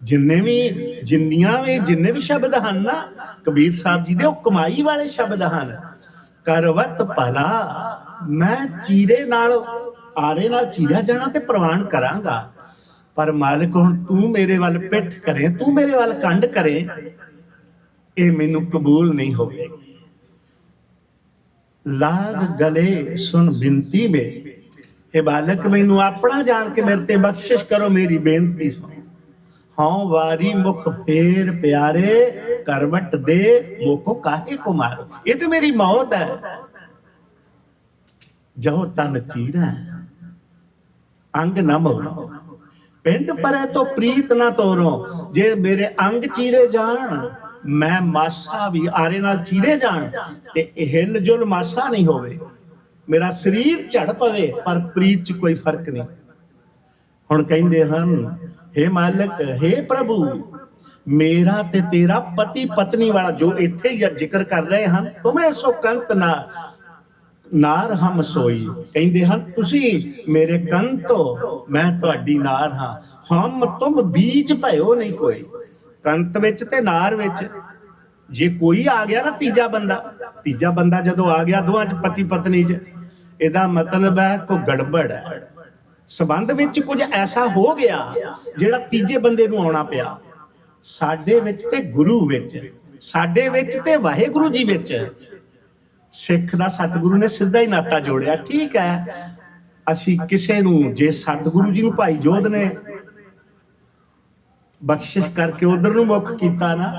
ਜਿੰਨੇ ਵੀ, ਜਿੰਨੀਆਂ ਵੀ, ਜਿੰਨੇ ਵੀ ਸ਼ਬਦ ਹਨ ਨਾ, ਕਬੀਰ ਸਾਹਿਬ ਜੀ ਦੇ, ਉਹ ਕਮਾਈ ਵਾਲੇ ਸ਼ਬਦ ਹਨ। ਕਰਵਤ ਭਲਾ, ਮੈਂ ਚੀਰੇ ਨਾਲ, ਆਰੇ ਨਾਲ ਚੀਰਿਆ ਜਾਣਾ ਤੇ ਪ੍ਰਵਾਨ ਕਰਾਂਗਾ। ਪਰ ਮਾਲਕ ਹੁਣ ਤੂੰ ਮੇਰੇ ਵੱਲ ਪਿੱਠ ਕਰੇ, ਤੂੰ ਮੇਰੇ ਵੱਲ ਕੰਡ ਕਰੇ, ਇਹ ਮੈਨੂੰ ਕਬੂਲ ਨਹੀਂ ਹੋਵੇਗੀ। ਲਾਗ ਗਲੇ ਸੁਣ ਬਿੰਤੀ ਮੇਰੀ ਇਹ ਬਾਲਕ ਮੈਨੂੰ ਆਪਣਾ ਜਾਣ ਕੇ ਮੇਰੇ ਤੇ ਬਖਸ਼ਿਸ਼ ਕਰੋ ਮੇਰੀ ਬੇਨਤੀ ਸੁਣ ਹਉ ਵਾਰੀ ਮੁਖ ਫੇਰ ਪਿਆਰੇ ਕਰਵਟ ਦੇ ਮੋਕੋ ਕਾਹੇ ਕੋ ਮਾਰੋ ਇਹ ਤੇ ਮੇਰੀ ਮੌਤ ਹੈ ਜੋ ਤਨ ਚੀਰਾ ਅੰਗ ਨਾ ਮੋੜੋ ਪਿੰਡ ਪਰੇ ਤੋਂ ਪ੍ਰੀਤ ਨਾ ਤੋਰੋ ਜੇ ਮੇਰੇ ਅੰਗ ਚੀਰੇ ਜਾਣ ਮੈਂ ਮਾਸਾ ਵੀ ਆਰੇ ਨਾਲ ਚੀਰੇ ਜਾਣ ਤੇ ਹਿਲ ਜੁਲ ਮਾਸਾ ਨਹੀਂ ਹੋਵੇ। ਮੇਰਾ ਸਰੀਰ ਝੜ ਪਵੇ, ਪਰ ਪ੍ਰੀਤ 'ਚ ਕੋਈ ਫ਼ਰਕ ਨਹੀਂ। ਹੁਣ ਕਹਿੰਦੇ ਹਨ हे ਮਾਲਕ हे ਪ੍ਰਭੂ, ਮੇਰਾ ਤੇ ਤੇਰਾ ਪਤੀ ਪਤਨੀ ਵਾਲਾ ਜੋ ਇੱਥੇ ਜ਼ਿਕਰ ਕਰ ਰਹੇ ਹਨ, ਤੁਮੇ ਸੋ ਕੰਤ ਨਾ, ਨਾਰ ਹਮ ਸੋਈ। ਕਹਿੰਦੇ ਹਨ, ਤੁਸੀਂ ਮੇਰੇ ਕੰਤੋ, ਮੈਂ ਤੁਹਾਡੀ ਨਾਰ ਹਾਂ। ਹਮ ਤੁਮ ਬੀਜ ਭਇਓ ਨਹੀਂ ਕੋਈ। ਕੰਤ ਵਿੱਚ ਤੇ ਨਾਰ ਵਿੱਚ। ਜੇ ਕੋਈ ਆ ਗਿਆ ਨਾ ਤੀਜਾ ਬੰਦਾ ਤੀਜਾ ਬੰਦਾ ਜਦੋਂ ਆ ਗਿਆ ਦੋਵਾਂ ਚ ਪਤੀ ਪਤਨੀ ਚ, ਇਹਦਾ ਮਤਲਬ ਹੈ ਕੋ ਗੜਬੜ ਹੈ। ਸਬੰਧ ਵਿੱਚ ਕੁਝ ਐਸਾ ਹੋ ਗਿਆ ਜਿਹੜਾ ਤੀਜੇ ਬੰਦੇ ਨੂੰ ਆਉਣਾ ਪਿਆ। ਸਾਡੇ ਵਿੱਚ ਤੇ ਗੁਰੂ ਵਿੱਚ, ਸਾਡੇ ਵਿੱਚ ਤੇ ਵਾਹਿਗੁਰੂ ਜੀ ਵਿੱਚ। ਸਿੱਖ ਦਾ ਸਤਿਗੁਰੂ ਨੇ ਸਿੱਧਾ ਹੀ ਨਾਤਾ ਜੋੜਿਆ, ਠੀਕ ਹੈ। ਅਸੀਂ ਕਿਸੇ ਨੂੰ, ਜੇ ਸਤਿਗੁਰੂ ਜੀ ਨੂੰ ਭਾਈ ਜੋਧ ਨੇ ਬਖਸ਼ਿਸ਼ ਕਰਕੇ ਉਧਰ ਨੂੰ ਮੁਖ ਕੀਤਾ ਨਾ।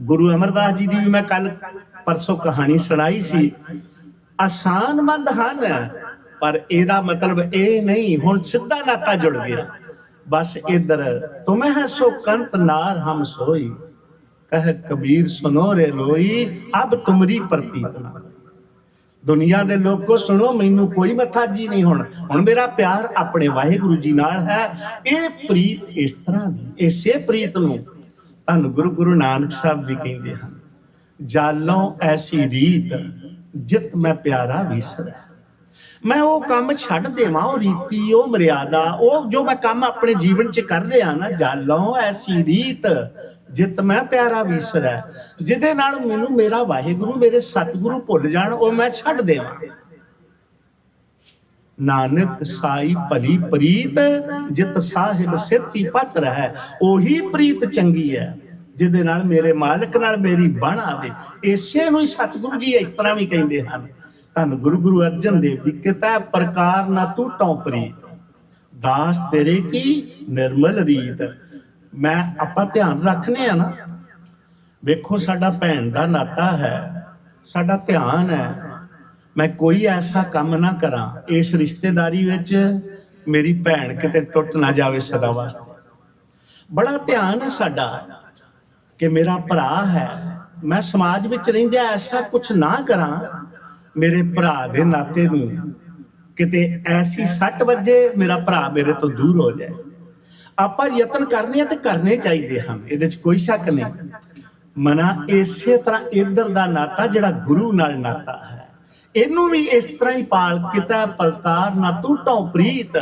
ਗੁਰੂ ਅਮਰਦਾਸ ਜੀ ਦੀ ਵੀ ਮੈਂ ਕੱਲ ਪਰਸੋਂ ਕਹਾਣੀ ਸੁਣਾਈ ਸੀ। ਆਸਾਨਮੰਦ ਹਨ, ਪਰ ਇਹਦਾ ਮਤਲਬ ਇਹ ਨਹੀਂ, ਹੁਣ ਸਿੱਧਾ ਨਾਤਾ ਜੁੜ ਗਿਆ। ਬਸ ਇਧਰ ਤੁਮੇ ਹੈ ਸੋ ਕੰਤ ਨਾਰ ਹਮ ਸੋਈ। ਕਹ ਕਬੀਰ ਸੁਨੋ ਰੇ ਲੋਈ, ਅਬ ਤੁਮਰੀ ਪ੍ਰਤੀਤ ਦੁਨੀਆ ਦੇ ਲੋਕੋ ਸੁਣੋ, ਮੈਨੂੰ ਕੋਈ ਮਥਾਜੀ ਨਹੀਂ ਹੁਣ। ਹੁਣ ਮੇਰਾ ਪਿਆਰ ਆਪਣੇ ਵਾਹਿਗੁਰੂ ਜੀ ਨਾਲ ਹੈ। ਇਹ ਪ੍ਰੀਤ ਇਸ ਤਰ੍ਹਾਂ ਦੀ, ਇਸੇ ਪ੍ਰੀਤ ਨੂੰ ਤੁਹਾਨੂੰ ਗੁਰੂ ਗੁਰੂ ਨਾਨਕ ਸਾਹਿਬ ਜੀ ਕਹਿੰਦੇ ਹਨ, ਜਾਲੋਂ ਐਸੀ ਰੀਤ ਜਿਤ ਮੈਂ ਪਿਆਰਾ ਵਿਸਰੈ ਮੈਂ ਉਹ ਕੰਮ ਛੱਡ ਦੇਵਾਂ, ਉਹ ਰੀਤੀ, ਉਹ ਮਰਿਆਦਾ, ਉਹ ਜੋ ਮੈਂ ਕੰਮ ਆਪਣੇ ਜੀਵਨ 'ਚ ਕਰ ਰਿਹਾ ਨਾ, ਜਾਲੋਂ ਐਸੀ ਰੀਤ, ਜਿਤ ਮੈਂ ਪਿਆਰਾ ਵਿਸਰੈ, ਜਿਹਦੇ ਨਾਲ ਮੈਨੂੰ ਮੇਰਾ ਵਾਹਿਗੁਰੂ, ਮੇਰੇ ਸਤਿਗੁਰੂ ਭੁੱਲ ਜਾਣ, ਉਹ ਮੈਂ ਛੱਡ ਦੇਵਾਂ। ਨਾਨਕ ਸਾਈ ਭਲੀ ਪ੍ਰੀਤ, ਜਿਤ ਸਾਹਿਬ ਸੇਤੀ ਪਤ ਹੈ ਉਹੀ ਪ੍ਰੀਤ ਚੰਗੀ ਹੈ, ਜਿਹਦੇ ਨਾਲ ਮੇਰੇ ਮਾਲਕ ਨਾਲ ਮੇਰੀ ਬਣ ਆਵੇ। ਇਸੇ ਨੂੰ ਹੀ ਸਤਿਗੁਰੂ ਜੀ ਇਸ ਤਰ੍ਹਾਂ ਵੀ ਕਹਿੰਦੇ ਹਨ। ਧੰਨ ਗੁਰੂ ਗੁਰੂ ਅਰਜਨ ਦੇਵ ਜੀ, ਕਿਤਾ ਪ੍ਰਕਾਰ ਨਾ ਤੂੰ ਪ੍ਰੀਤ। ਦਾਸ ਤੇਰੇ ਕੀ ਨਿਰਮਲ ਰੀਤ। ਮੈਂ ਆਪਾਂ ਧਿਆਨ ਰੱਖਨੇ ਆ ਨਾ। ਵੇਖੋ, ਸਾਡਾ ਭੈਣ ਦਾ ਨਾਤਾ ਹੈ, ਸਾਡਾ ਧਿਆਨ ਹੈ। ਮੈਂ ਕੋਈ ਐਸਾ ਕੰਮ ਨਾ ਕਰਾਂ, ਇਸ ਰਿਸ਼ਤੇਦਾਰੀ ਵਿੱਚ ਮੇਰੀ ਭੈਣ ਕਿਤੇ ਟੁੱਟ ਨਾ ਜਾਵੇ ਸਦਾ ਵਾਸਤੇ। ਬੜਾ ਧਿਆਨ ਹੈ ਸਾਡਾ ਕਿ ਮੇਰਾ ਭਰਾ ਹੈ। ਮੈਂ ਸਮਾਜ ਵਿੱਚ ਰਹਿੰਦਿਆਂ ਐਸਾ ਕੁਝ ਨਾ ਕਰਾਂ ਮੇਰੇ ਭਰਾ ਦੇ ਨਾਤੇ ਨੂੰ ਕਿਤੇ ਐਸੀ ਸੱਟ ਵੱਜੇ, ਮੇਰਾ ਭਰਾ ਮੇਰੇ ਤੋਂ ਦੂਰ ਹੋ ਜਾਏ। ਆਪਾਂ ਯਤਨ ਕਰਨੇ ਆ ਤੇ ਕਰਨੇ ਚਾਹੀਦੇ ਹਨ, ਇਹਦੇ 'ਚ ਕੋਈ ਸ਼ੱਕ ਨਹੀਂ। ਮਨਾ ਇਸੇ ਤਰ੍ਹਾਂ ਇਧਰ ਦਾ ਨਾਤਾ ਜਿਹੜਾ ਗੁਰੂ ਨਾਲ ਨਾਤਾ ਹੈ। ਇਹਨੂੰ ਵੀ ਇਸ ਤਰ੍ਹਾਂ ਹੀ ਪਾਲ ਕੀਤਾ ਪ੍ਰਕਾਰ ਨਾ ਟੂਟੋਂ ਪ੍ਰੀਤ,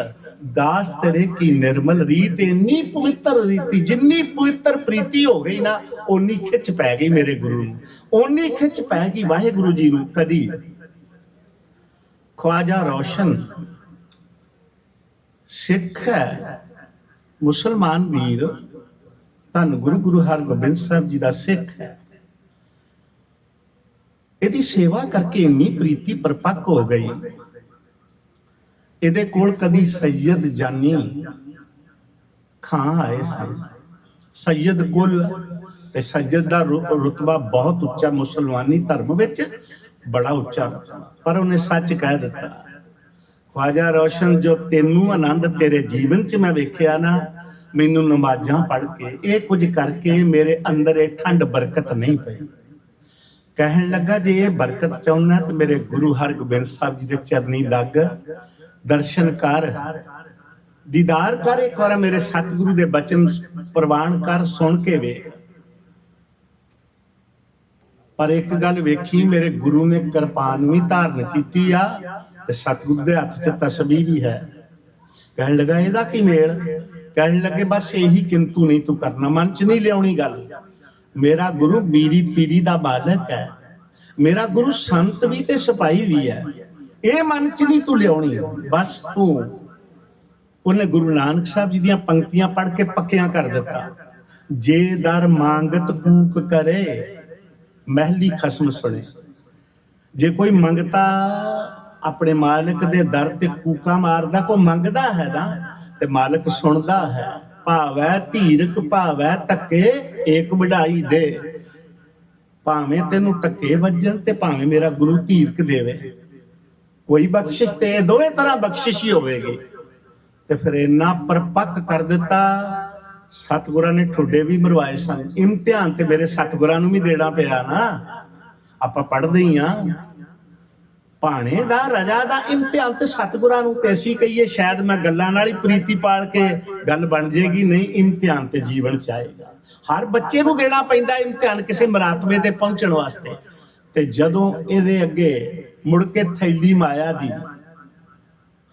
ਦਾਸ ਤੇਰੇ ਕੀ ਨਿਰਮਲ ਰੀਤ, ਇੰਨੀ ਪਵਿੱਤਰ ਰੀਤੀ, ਜਿੰਨੀ ਪਵਿੱਤਰ ਪ੍ਰੀਤੀ ਹੋ ਗਈ ਨਾ, ਓਨੀ ਖਿੱਚ ਪੈ ਗਈ ਮੇਰੇ ਗੁਰੂ ਨੂੰ। ਓਨੀ ਖਿੱਚ ਪੈ ਗਈ ਵਾਹਿਗੁਰੂ ਜੀ ਨੂੰ ਕਦੀ। ਖਵਾਜਾ ਰੋਸ਼ਨ। ਸਿੱਖ ਹੈ। ਮੁਸਲਮਾਨ ਵੀਰ, ਧੰਨ ਗੁਰੂ ਗੁਰੂ ਹਰਗੋਬਿੰਦ ਸਾਹਿਬ ਜੀ ਦਾ ਸਿੱਖ ਹੈ। ਇਹਦੀ ਸੇਵਾ ਕਰਕੇ ਇੰਨੀ ਪ੍ਰੀਤੀ ਪਰਪੱਕ ਹੋ ਗਈ। ਇਹਦੇ ਕੋਲ ਕਦੀ ਸੈਯਦ ਜਾਨੀ ਖਾਂ ਆਏ ਸਨ। ਸੈਯਦ ਗੁਲ ਤੇ ਸੱਜਦ ਦਾ ਰੁ- ਰੁਤਬਾ ਬਹੁਤ ਉੱਚਾ ਮੁਸਲਮਾਨੀ ਧਰਮ ਵਿੱਚ ਬੜਾ ਉੱਚਾ, ਪਰ ਉਹਨੇ ਸੱਚ ਕਹਿ ਦਿੱਤਾ। ਖਵਾਜਾ ਰੋਸ਼ਨ, ਜੋ ਤੈਨੂੰ ਆਨੰਦ ਤੇਰੇ ਜੀਵਨ 'ਚ ਮੈਂ ਵੇਖਿਆ ਨਾ, ਮੈਨੂੰ ਨਮਾਜ਼ਾਂ ਪੜ੍ਹ ਕੇ, ਇਹ ਕੁਝ ਕਰਕੇ ਮੇਰੇ ਅੰਦਰ ਇਹ ਠੰਡ ਬਰਕਤ ਨਹੀਂ ਪਈ। ਕਹਿਣ ਲੱਗਾ, ਜੇ ਇਹ ਬਰਕਤ ਚਾਹੁੰਦਾ ਤੇ ਮੇਰੇ ਗੁਰੂ ਹਰਗੋਬਿੰਦ ਸਾਹਿਬ ਜੀ ਦੇ ਚਰਨੀ ਲੱਗ। ਦਰਸ਼ਨ ਕਰ। ਦੀਦਾਰ ਕਰ ਇੱਕ ਵਾਰ ਮੇਰੇ ਸਤਿਗੁਰੂ ਦੇ ਬਚਨ ਪ੍ਰਵਾਨ ਕਰ, ਸੁਣ ਕੇ ਵੇਖ। ਪਰ ਇੱਕ ਗੱਲ ਵੇਖੀ, ਮੇਰੇ ਗੁਰੂ ਨੇ ਕਿਰਪਾਨ ਵੀ ਧਾਰਨ ਕੀਤੀ ਆ ਤੇ ਸਤਿਗੁਰੂ ਦੇ ਹੱਥ 'ਚ ਤਸਬੀਹ ਵੀ ਹੈ। ਕਹਿਣ ਲੱਗਾ, ਇਹਦਾ ਕੀ ਮੇਲ? ਕਹਿਣ ਲੱਗੇ, ਬਸ ਇਹੀ ਕਿੰਤੂ ਨਹੀਂ ਤੂੰ ਕਰਨਾ, ਮਨ 'ਚ ਨਹੀਂ ਲਿਆਉਣੀ ਗੱਲ। ਮੇਰਾ ਗੁਰੂ ਬੀਰੀ ਪੀਰੀ ਦਾ ਮਾਲਕ ਹੈ। ਮੇਰਾ ਗੁਰੂ ਸੰਤ ਵੀ ਤੇ ਸਿਪਾਹੀ ਵੀ ਹੈ। ਇਹ ਮਨ 'ਚ ਨਹੀਂ ਤੂੰ ਲਿਆਉਣੀ। ਬਸ ਤੂੰ। ਉਹਨੇ ਗੁਰੂ ਨਾਨਕ ਸਾਹਿਬ ਜੀ ਦੀਆਂ ਪੰਕਤੀਆਂ ਪੜ੍ਹ ਕੇ ਪੱਕਿਆਂ ਕਰ ਦਿੱਤਾ। ਜੇ ਦਰ ਮੰਗਤ ਕੂਕ ਕਰੇ ਮਹਿਲੀ ਖਸਮ ਸੁਣੇ ਜੇ ਕੋਈ ਮੰਗਤਾ ਆਪਣੇ ਮਾਲਕ ਦੇ ਦਰ ਤੇ ਕੂਕਾ ਮਾਰਦਾ ਕੋ ਮੰਗਦਾ ਹੈ ਨਾ, ਤੇ ਮਾਲਕ ਸੁਣਦਾ ਹੈ, ਭਾਵੈ ਧੀਰਕ, ਭਾਵੈ ਧੱਕੇ, ਏਕ ਵਡਾਈ ਦੇ। ਭਾਵੇਂ ਤੈਨੂੰ ਧੱਕੇ ਵੱਜਣ ਤੇ ਭਾਵੇਂ ਮੇਰਾ ਗੁਰੂ ਧੀਰਕ ਦੇਵੇ। ਕੋਈ ਬਖਸ਼ਿਸ਼ ਤੇ ਦੋਵੇਂ ਤਰ੍ਹਾਂ ਬਖਸ਼ਿਸ਼ ਹੀ ਹੋਵੇਗੀ। ਤੇ ਫਿਰ ਇੰਨਾ ਪਰਪੱਕ ਕਰ ਦਿੱਤਾ ਸਤਿਗੁਰਾਂ ਨੇ ਠੋਡੇ ਵੀ ਮਰਵਾਏ ਸਨ। ਇਮਤਿਹਾਨ ਤੇ ਮੇਰੇ ਸਤਿਗੁਰਾਂ ਨੂੰ ਵੀ ਦੇਣਾ ਪਿਆ ਨਾ। ਆਪਾਂ ਪੜ੍ਹਦੇ ਹੀ ਆ ਭਾਣੇ ਦਾ, ਰਜਾ ਦਾ ਇਮਤਿਹਾਨ ਤੇ ਸਤਿਗੁਰਾਂ ਨੂੰ ਤੇ ਕਹੀਏ, ਸ਼ਾਇਦ ਮੈਂ ਗੱਲਾਂ ਨਾਲ ਹੀ ਪ੍ਰੀਤੀ ਪਾਲ ਕੇ ਗੱਲ ਬਣ ਜੇਗੀ ਨਹੀਂ ਇਮਤਿਹਾਨ ਤੇ ਜੀਵਨ ਚ ਆਏਗਾ ਹਰ ਬੱਚੇ ਨੂੰ ਦੇਣਾ ਪੈਂਦਾ ਇਮਤਿਹਾਨ ਕਿਸੇ ਮਰਾਤਬੇ ਤੇ ਪਹੁੰਚਣ ਵਾਸਤੇ। ਤੇ ਜਦੋਂ ਇਹਦੇ ਅੱਗੇ ਮੁੜ ਕੇ ਥੈਲੀ ਮਾਇਆ ਦੀ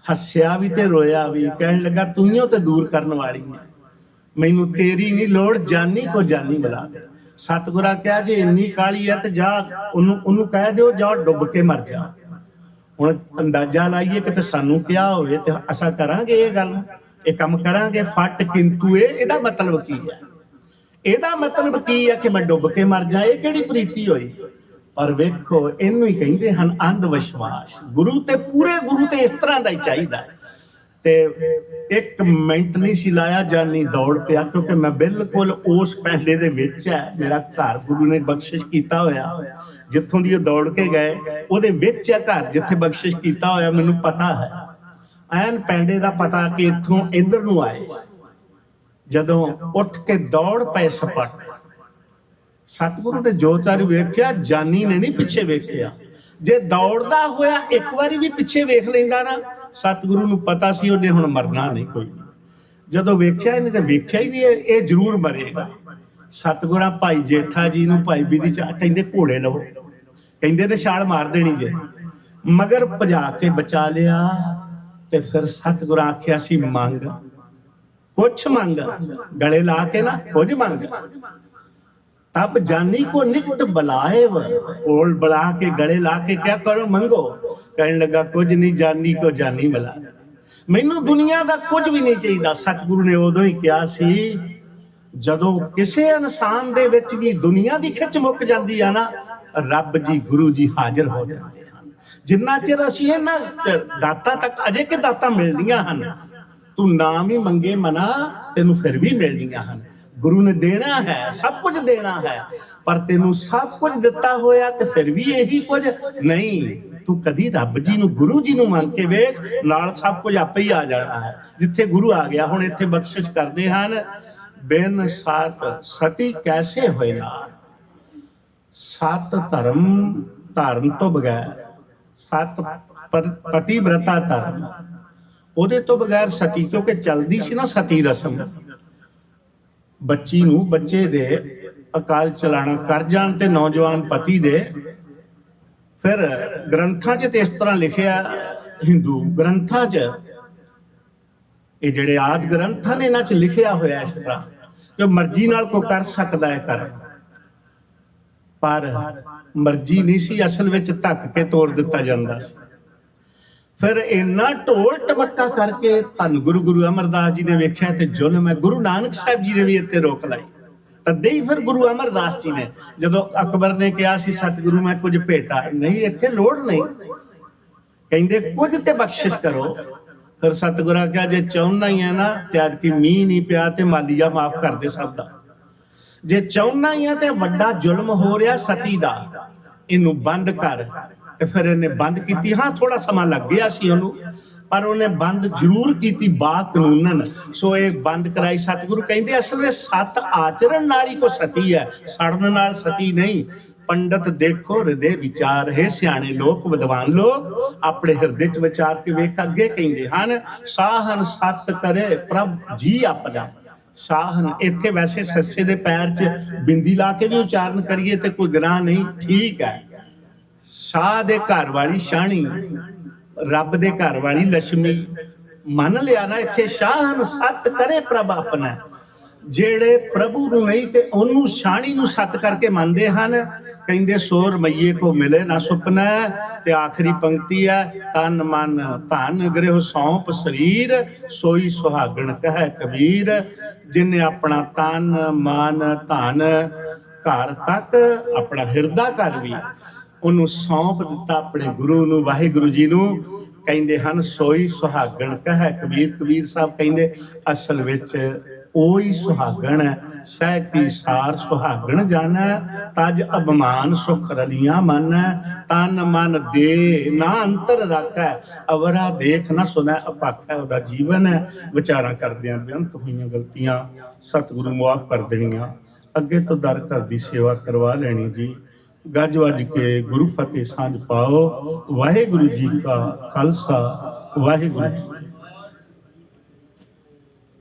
ਹੱਸਿਆ ਵੀ ਤੇ ਰੋਇਆ ਵੀ, ਕਹਿਣ ਲੱਗਾ, ਤੂੰ ਹੀ ਤੇ ਦੂਰ ਕਰਨ ਵਾਲੀ ਹੈ ਮੈਨੂੰ ਤੇਰੀ ਨਹੀਂ ਲੋੜ, ਜਾਨੀ ਕੋ ਜਾਨੀ ਮਿਲਾ ਦੇ। ਸਤਿਗੁਰਾਂ ਕਿਹਾ ਜੇ ਇੰਨੀ ਕਾਲੀ ਹੈ ਤੇ ਜਾ, ਉਹਨੂੰ ਉਹਨੂੰ ਕਹਿ ਦਿਓ, ਜਾ ਡੁੱਬ ਕੇ ਮਰ ਜਾ। ਹੁਣ ਅੰਦਾਜ਼ਾ ਲਾਈਏ ਕਿ ਸਾਨੂੰ ਕਿਹਾ ਹੋਵੇ ਤੇ ਅਸਾਂ ਕਰਾਂਗੇ ਇਹ ਗੱਲ। ਇਹ ਕੰਮ ਕਰਾਂਗੇ, ਫਟ ਕਿੰਤੂ ਇਹ ਇਹਦਾ ਮਤਲਬ ਕੀ ਹੈ ਇਹਦਾ ਮਤਲਬ ਕੀ ਹੈ ਕਿ ਮੈਂ ਡੁੱਬ ਕੇ ਮਰ ਜਾ, ਇਹ ਕਿਹੜੀ ਪ੍ਰੀਤੀ ਹੋਈ? ਪਰ ਵੇਖੋ, ਇਹਨੂੰ ਹੀ ਕਹਿੰਦੇ ਹਨ ਅੰਧ ਵਿਸ਼ਵਾਸ। ਗੁਰੂ ਤੇ ਪੂਰੇ ਗੁਰੂ ਤੇ ਇਸ ਤਰ੍ਹਾਂ ਦਾ ਹੀ ਚਾਹੀਦਾ ਹੈ। ਤੇ ਇੱਕ ਮਿੰਟ ਨਹੀਂ ਸੀ ਲਾਇਆ ਜਾਨੀ ਦੌੜ ਪਿਆ, ਕਿਉਂਕਿ ਮੈਂ ਬਿਲਕੁਲ ਉਸ ਪੈਂਡੇ ਦੇ ਵਿੱਚ ਹੈ, ਮੇਰਾ ਘਰ ਗੁਰੂ ਨੇ ਬਖਸ਼ਿਸ਼ ਕੀਤਾ ਹੋਇਆ। ਜਿੱਥੋਂ ਦੀ ਉਹ ਦੌੜ ਕੇ ਗਏ, ਉਹਦੇ ਵਿੱਚ ਆ ਘਰ ਜਿੱਥੇ ਬਖਸ਼ਿਸ਼ ਕੀਤਾ ਹੋਇਆ, ਮੈਨੂੰ ਪਤਾ ਹੈ। ਐਨ ਪੈਂਡੇ ਦਾ ਪਤਾ ਕਿ ਇੱਥੋਂ ਇੱਧਰ ਨੂੰ ਆਏ। ਜਦੋਂ ਉੱਠ ਕੇ ਦੌੜ ਪਏ ਸਪੱਟ, ਸਤਿਗੁਰੂ ਨੇ ਜੋ ਚਾਰ ਵੇਖਿਆ, ਜਾਨੀ ਨੇ ਨਹੀਂ ਪਿੱਛੇ ਵੇਖਿਆ। ਜੇ ਦੌੜਦਾ ਹੋਇਆ, ਇੱਕ ਵਾਰੀ ਵੀ ਪਿੱਛੇ ਵੇਖ ਲੈਂਦਾ ਨਾ ਸਤਿਗੁਰੂ ਨੂੰ ਪਤਾ ਸੀ ਉਹਨੇ ਹੁਣ ਮਰਨਾ ਨਹੀਂ ਕੋਈ। ਜਦੋਂ ਵੇਖਿਆ ਇਹਨੇ ਤਾਂ ਵੇਖਿਆ ਹੀ ਨਹੀਂ, ਇਹ ਜ਼ਰੂਰ ਮਰੇਗਾ। ਸਤਿਗੁਰਾਂ ਭਾਈ ਜੇਠਾ ਜੀ ਨੂੰ ਭਾਈ ਬੀਦੀ ਚਾ ਕਹਿੰਦੇ ਘੋੜੇ ਲਵੋ। ਕਹਿੰਦੇ ਤੇ ਛਾਲ ਮਾਰ ਦੇਣੀ ਜੇ। ਮਗਰ ਭਜਾ ਕੇ ਬਚਾ ਲਿਆ ਤੇ ਫਿਰ ਸਤਿਗੁਰਾਂ ਆਖਿਆ ਸੀ ਮੰਗ। ਕੁਛ ਮੰਗ। ਗਲੇ ਲਾ ਕੇ ਨਾ, ਕੁਝ ਮੰਗ। ਤਬ ਜਾਨੀ ਕੋ ਨਿਕਟ ਬੁਲਾਏ ਵ ਕੋਲ ਬੁਲਾ ਕੇ ਗਲੇ ਲਾ ਕੇ ਕਿਆ ਕਰੋ ਮੰਗੋ ਕਹਿਣ ਲੱਗਾ ਕੁਝ ਨਹੀਂ ਜਾਨੀ ਕੋ ਜਾਨੀ ਮਿਲਾ ਮੈਨੂੰ ਦੁਨੀਆ ਦਾ ਕੁਝ ਵੀ ਨਹੀਂ ਚਾਹੀਦਾ ਸਤਿਗੁਰੂ ਨੇ ਉਦੋਂ ਹੀ ਕਿਹਾ ਸੀ ਜਦੋਂ ਕਿਸੇ ਇਨਸਾਨ ਦੇ ਵਿੱਚ ਵੀ ਦੁਨੀਆ ਦੀ ਖਿੱਚ ਮੁੱਕ ਜਾਂਦੀ ਆ ਨਾ ਰੱਬ ਜੀ ਗੁਰੂ ਜੀ ਹਾਜ਼ਰ ਹੋ ਜਾਂਦੇ ਹਨ ਜਿੰਨਾ ਚਿਰ ਅਸੀਂ ਇਹਨਾਂ ਦਾਤਾ ਤੱਕ ਅਜੇ ਕਿ ਦਾਤਾ ਮਿਲਦੀਆਂ ਹਨ ਤੂੰ ਨਾਮ ਹੀ ਮੰਗੇ ਮਨਾ ਤੈਨੂੰ ਫਿਰ ਵੀ ਮਿਲਦੀਆਂ ਹਨ ਗੁਰੂ ਨੇ ਦੇਣਾ ਹੈ, ਸਭ ਕੁਝ ਦੇਣਾ ਹੈ। ਪਰ ਤੈਨੂੰ ਸਭ ਕੁਝ ਦਿੱਤਾ ਹੋਇਆ ਤੇ ਫਿਰ ਵੀ ਇਹੀ ਕੁਝ ਨਹੀਂ। ਤੂੰ ਕਦੀ ਰੱਬ ਜੀ ਨੂੰ, ਗੁਰੂ ਜੀ ਨੂੰ ਮੰਨ ਕੇ ਵੇਖ, ਨਾਲ ਸਭ ਕੁਝ ਆਪੇ ਹੀ ਆ ਜਾਣਾ ਹੈ। ਜਿੱਥੇ ਗੁਰੂ ਆ ਗਿਆ, ਹੁਣ ਇੱਥੇ ਬਖਸ਼ਿਸ਼ ਕਰਦੇ ਹਨ। ਬਿਨ ਸਾਤ ਸਤੀ ਕੈਸੇ ਹੋਏ ਨਾ ਸਤ ਧਰਮ ਧਾਰਨ ਤੋਂ ਬਗੈਰ, ਸਤ ਪਤੀ ਬ੍ਰਤਾ ਧਰਮ। ਉਹਦੇ ਤੋਂ ਬਗੈਰ ਸਤੀ, ਕਿਉਂਕਿ ਚਲਦੀ ਸੀ ਨਾ ਸਤੀ ਰਸਮ। ਬੱਚੀ ਨੂੰ ਬੱਚੇ ਦੇ ਅਕਾਲ ਚਲਾਣਾ ਕਰ ਜਾਣ ਤੇ ਨੌਜਵਾਨ ਪਤੀ ਦੇ। ਫਿਰ ਗ੍ਰੰਥਾਂ 'ਚ ਤੇ ਇਸ ਤਰ੍ਹਾਂ ਲਿਖਿਆ ਹਿੰਦੂ ਗ੍ਰੰਥਾਂ 'ਚ, ਇਹ ਜਿਹੜੇ ਆਦ ਗ੍ਰੰਥ ਨੇ ਇਹਨਾਂ 'ਚ ਲਿਖਿਆ ਹੋਇਆ ਇਸ ਤਰ੍ਹਾਂ ਕਿ ਮਰਜ਼ੀ ਨਾਲ ਕੋ ਕਰ ਸਕਦਾ ਹੈ ਕਰ। ਪਰ ਮਰਜ਼ੀ ਨਹੀਂ ਸੀ ਅਸਲ ਵਿੱਚ ਧੱਕ ਕੇ ਤੋੜ ਦਿੱਤਾ ਜਾਂਦਾ ਸੀ। ਫਿਰ ਇੰਨਾ ਢੋਲ ਟਮੱਕਾ ਕਰਕੇ ਧੰਨ ਗੁਰੂ ਗੁਰੂ ਅਮਰਦਾਸ ਜੀ ਨੇ ਵੇਖਿਆ ਤੇ ਜ਼ੁਲਮ ਹੈ। ਗੁਰੂ ਨਾਨਕ ਸਾਹਿਬ ਜੀ ਨੇ ਵੀ ਇੱਥੇ ਰੋਕ ਲਾਈ। ਤਦੇ ਹੀ ਫਿਰ ਗੁਰੂ ਅਮਰਦਾਸ ਜੀ ਨੇ, ਜਦੋਂ ਅਕਬਰ ਨੇ ਕਿਹਾ ਸੀ, ਸਤਿਗੁਰੂ, ਮੈਂ ਕੁਝ ਭੇਟਾ ਨਹੀਂ, ਇੱਥੇ ਲੋੜ ਨਹੀਂ। ਕਹਿੰਦੇ, ਕੁਝ ਤੇ ਬਖਸ਼ਿਸ਼ ਕਰੋ। ਫਿਰ ਸਤਿਗੁਰਾਂ ਕਿਹਾ ਜੇ ਚਾਹੁੰਨਾ ਹੀ ਹੈ ਨਾ, ਤੇ ਅੱਜ ਕੀ ਮੀਂਹ ਨਹੀਂ ਪਿਆ ਤੇ ਮਾਲੀਆ ਮਾਫ ਕਰ ਦੇ ਸਭ ਦਾ। ਜੇ ਚਾਹੁੰਨਾ ਹੀ ਹੈ ਤੇ ਵੱਡਾ ਜ਼ੁਲਮ ਹੋ ਰਿਹਾ ਸਤੀ ਦਾ, ਇਹਨੂੰ ਬੰਦ ਕਰ। ਤੇ ਫਿਰ ਇਹਨੇ ਬੰਦ ਕੀਤੀ। ਹਾਂ ਥੋੜਾ ਸਮਾਂ ਲੱਗ ਗਿਆ ਸੀ ਉਹਨੂੰ, ਪਰ ਉਹਨੇ ਬੰਦ ਜ਼ਰੂਰ ਕੀਤੀ ਬਾ ਕਾਨੂੰਨਨ। ਸੋ ਇਹ ਬੰਦ ਕਰਾਈ। ਸਤਿਗੁਰੂ ਕਹਿੰਦੇ, ਅਸਲ ਵਿੱਚ ਸਤ ਆਚਰਣ ਨਾਲ ਹੀ ਕੋ ਸਤੀ ਹੈ। ਸੜਨ ਨਾਲ ਸਤੀ ਨਹੀਂ। ਪੰਡਤ ਦੇਖੋ, ਹਿਰਦੇ ਵਿਚਾਰ ਹੈ। ਸਿਆਣੇ ਲੋਕ, ਵਿਦਵਾਨ ਲੋਕ, ਆਪਣੇ ਹਿਰਦੇ ਚ ਵਿਚਾਰ ਕੇ ਵੇਖ ਅੱਗੇ ਕਹਿੰਦੇ ਹਨ? ਸਾਹਨ ਸਤ ਕਰੇ ਪ੍ਰਭ ਜੀ ਆਪਣਾ। ਸਾਹਨ, ਇੱਥੇ ਵੈਸੇ ਸੱਸੇ ਦੇ ਪੈਰ 'ਚ ਬਿੰਦੀ ਲਾ ਕੇ ਵੀ ਉਚਾਰਨ ਕਰੀਏ ਤੇ ਕੋਈ ਗੁਨਾਹ ਨਹੀਂ। ਠੀਕ ਹੈ। ਸਾਹ ਦੇ ਘਰ ਵਾਲੀ ਸ਼ਾਣੀ ਰੱਬ ਦੇ ਘਰ ਵਾਲੀ ਲక్ష్ਮੀ ਮੰਨ ਲਿਆ ਨਾ ਇੱਥੇ ਸ਼ਾਹਨ ਸਤ ਕਰੇ ਪ੍ਰਭ ਆਪਣਾ। ਜਿਹੜੇ ਪ੍ਰਭੂ ਨੂੰ ਨਹੀਂ ਤੇ ਉਹਨੂੰ ਸ਼ਾਣੀ ਨੂੰ ਸਤ ਕਰਕੇ ਮੰਨਦੇ ਹਨ, ਕਹਿੰਦੇ ਸੋ ਰਮਈਏ ਕੋ ਮਿਲੇ ਨਾ ਸੁਪਨਾ, ਤੇ ਆਖਰੀ ਪੰਕਤੀ ਹੈ, ਤਨ ਮਨ ਧਨ ਗ੍ਰਹਿ ਸੌਂਪ ਸਰੀਰ, ਸੋਈ ਸੁਹਾਗਣ ਕਹੈ ਕਬੀਰ। ਜਿਨੇ ਆਪਣਾ ਤਨ, ਮਨ, ਧਨ, ਘਰ ਤੱਕ ਆਪਣਾ ਹਿਰਦਾ ਕਰ ਵੀ। ਉਹਨੂੰ ਸੌਂਪ ਦਿੱਤਾ ਆਪਣੇ ਗੁਰੂ ਨੂੰ, ਵਾਹਿਗੁਰੂ ਜੀ ਨੂੰ। ਕਹਿੰਦੇ ਹਨ, ਸੋਈ ਸੁਹਾਗਣ ਕਹੈ, ਕਬੀਰ ਕਬੀਰ ਸਾਹਿਬ ਕਹਿੰਦੇ, ਅਸਲ ਵਿੱਚ ਉਹੀ ਸੁਹਾਗਣ ਹੈ। ਸਹਿ ਕੀ ਸਾਰ ਸੁਹਾਗਣ ਜਾਣੈ, ਤਜ ਅਭਮਾਨ ਸੁਖ ਰਲੀਆਂ ਮਨ। ਤਨ ਮਨ ਦੇ ਨਾ ਅੰਤਰ ਰਾਖੈ, ਅਵਰਾ ਦੇਖ ਨਾ ਸੁਨੈ ਅਪਾਖੈ ਉਹਦਾ ਜੀਵਨ ਹੈ। ਵਿਚਾਰਾਂ ਕਰਦਿਆਂ ਬੇਅੰਤ ਹੋਈਆਂ ਗਲਤੀਆਂ, ਸਤਿਗੁਰੂ ਮੁਆਫ ਕਰ ਦੇਣੀਆਂ। ਅੱਗੇ ਤੋਂ ਦਰ ਘਰ ਦੀ ਸੇਵਾ ਕਰਵਾ ਲੈਣੀ ਜੀ। ਗੱਜ ਵੱਜ ਕੇ ਗੁਰੂ ਫਤਿਹ ਸਾਂਝ ਪਾਓ। ਵਾਹਿਗੁਰੂ ਜੀ ਕਾ ਖਾਲਸਾ ਵਾਹਿਗੁਰੂ ਜੀ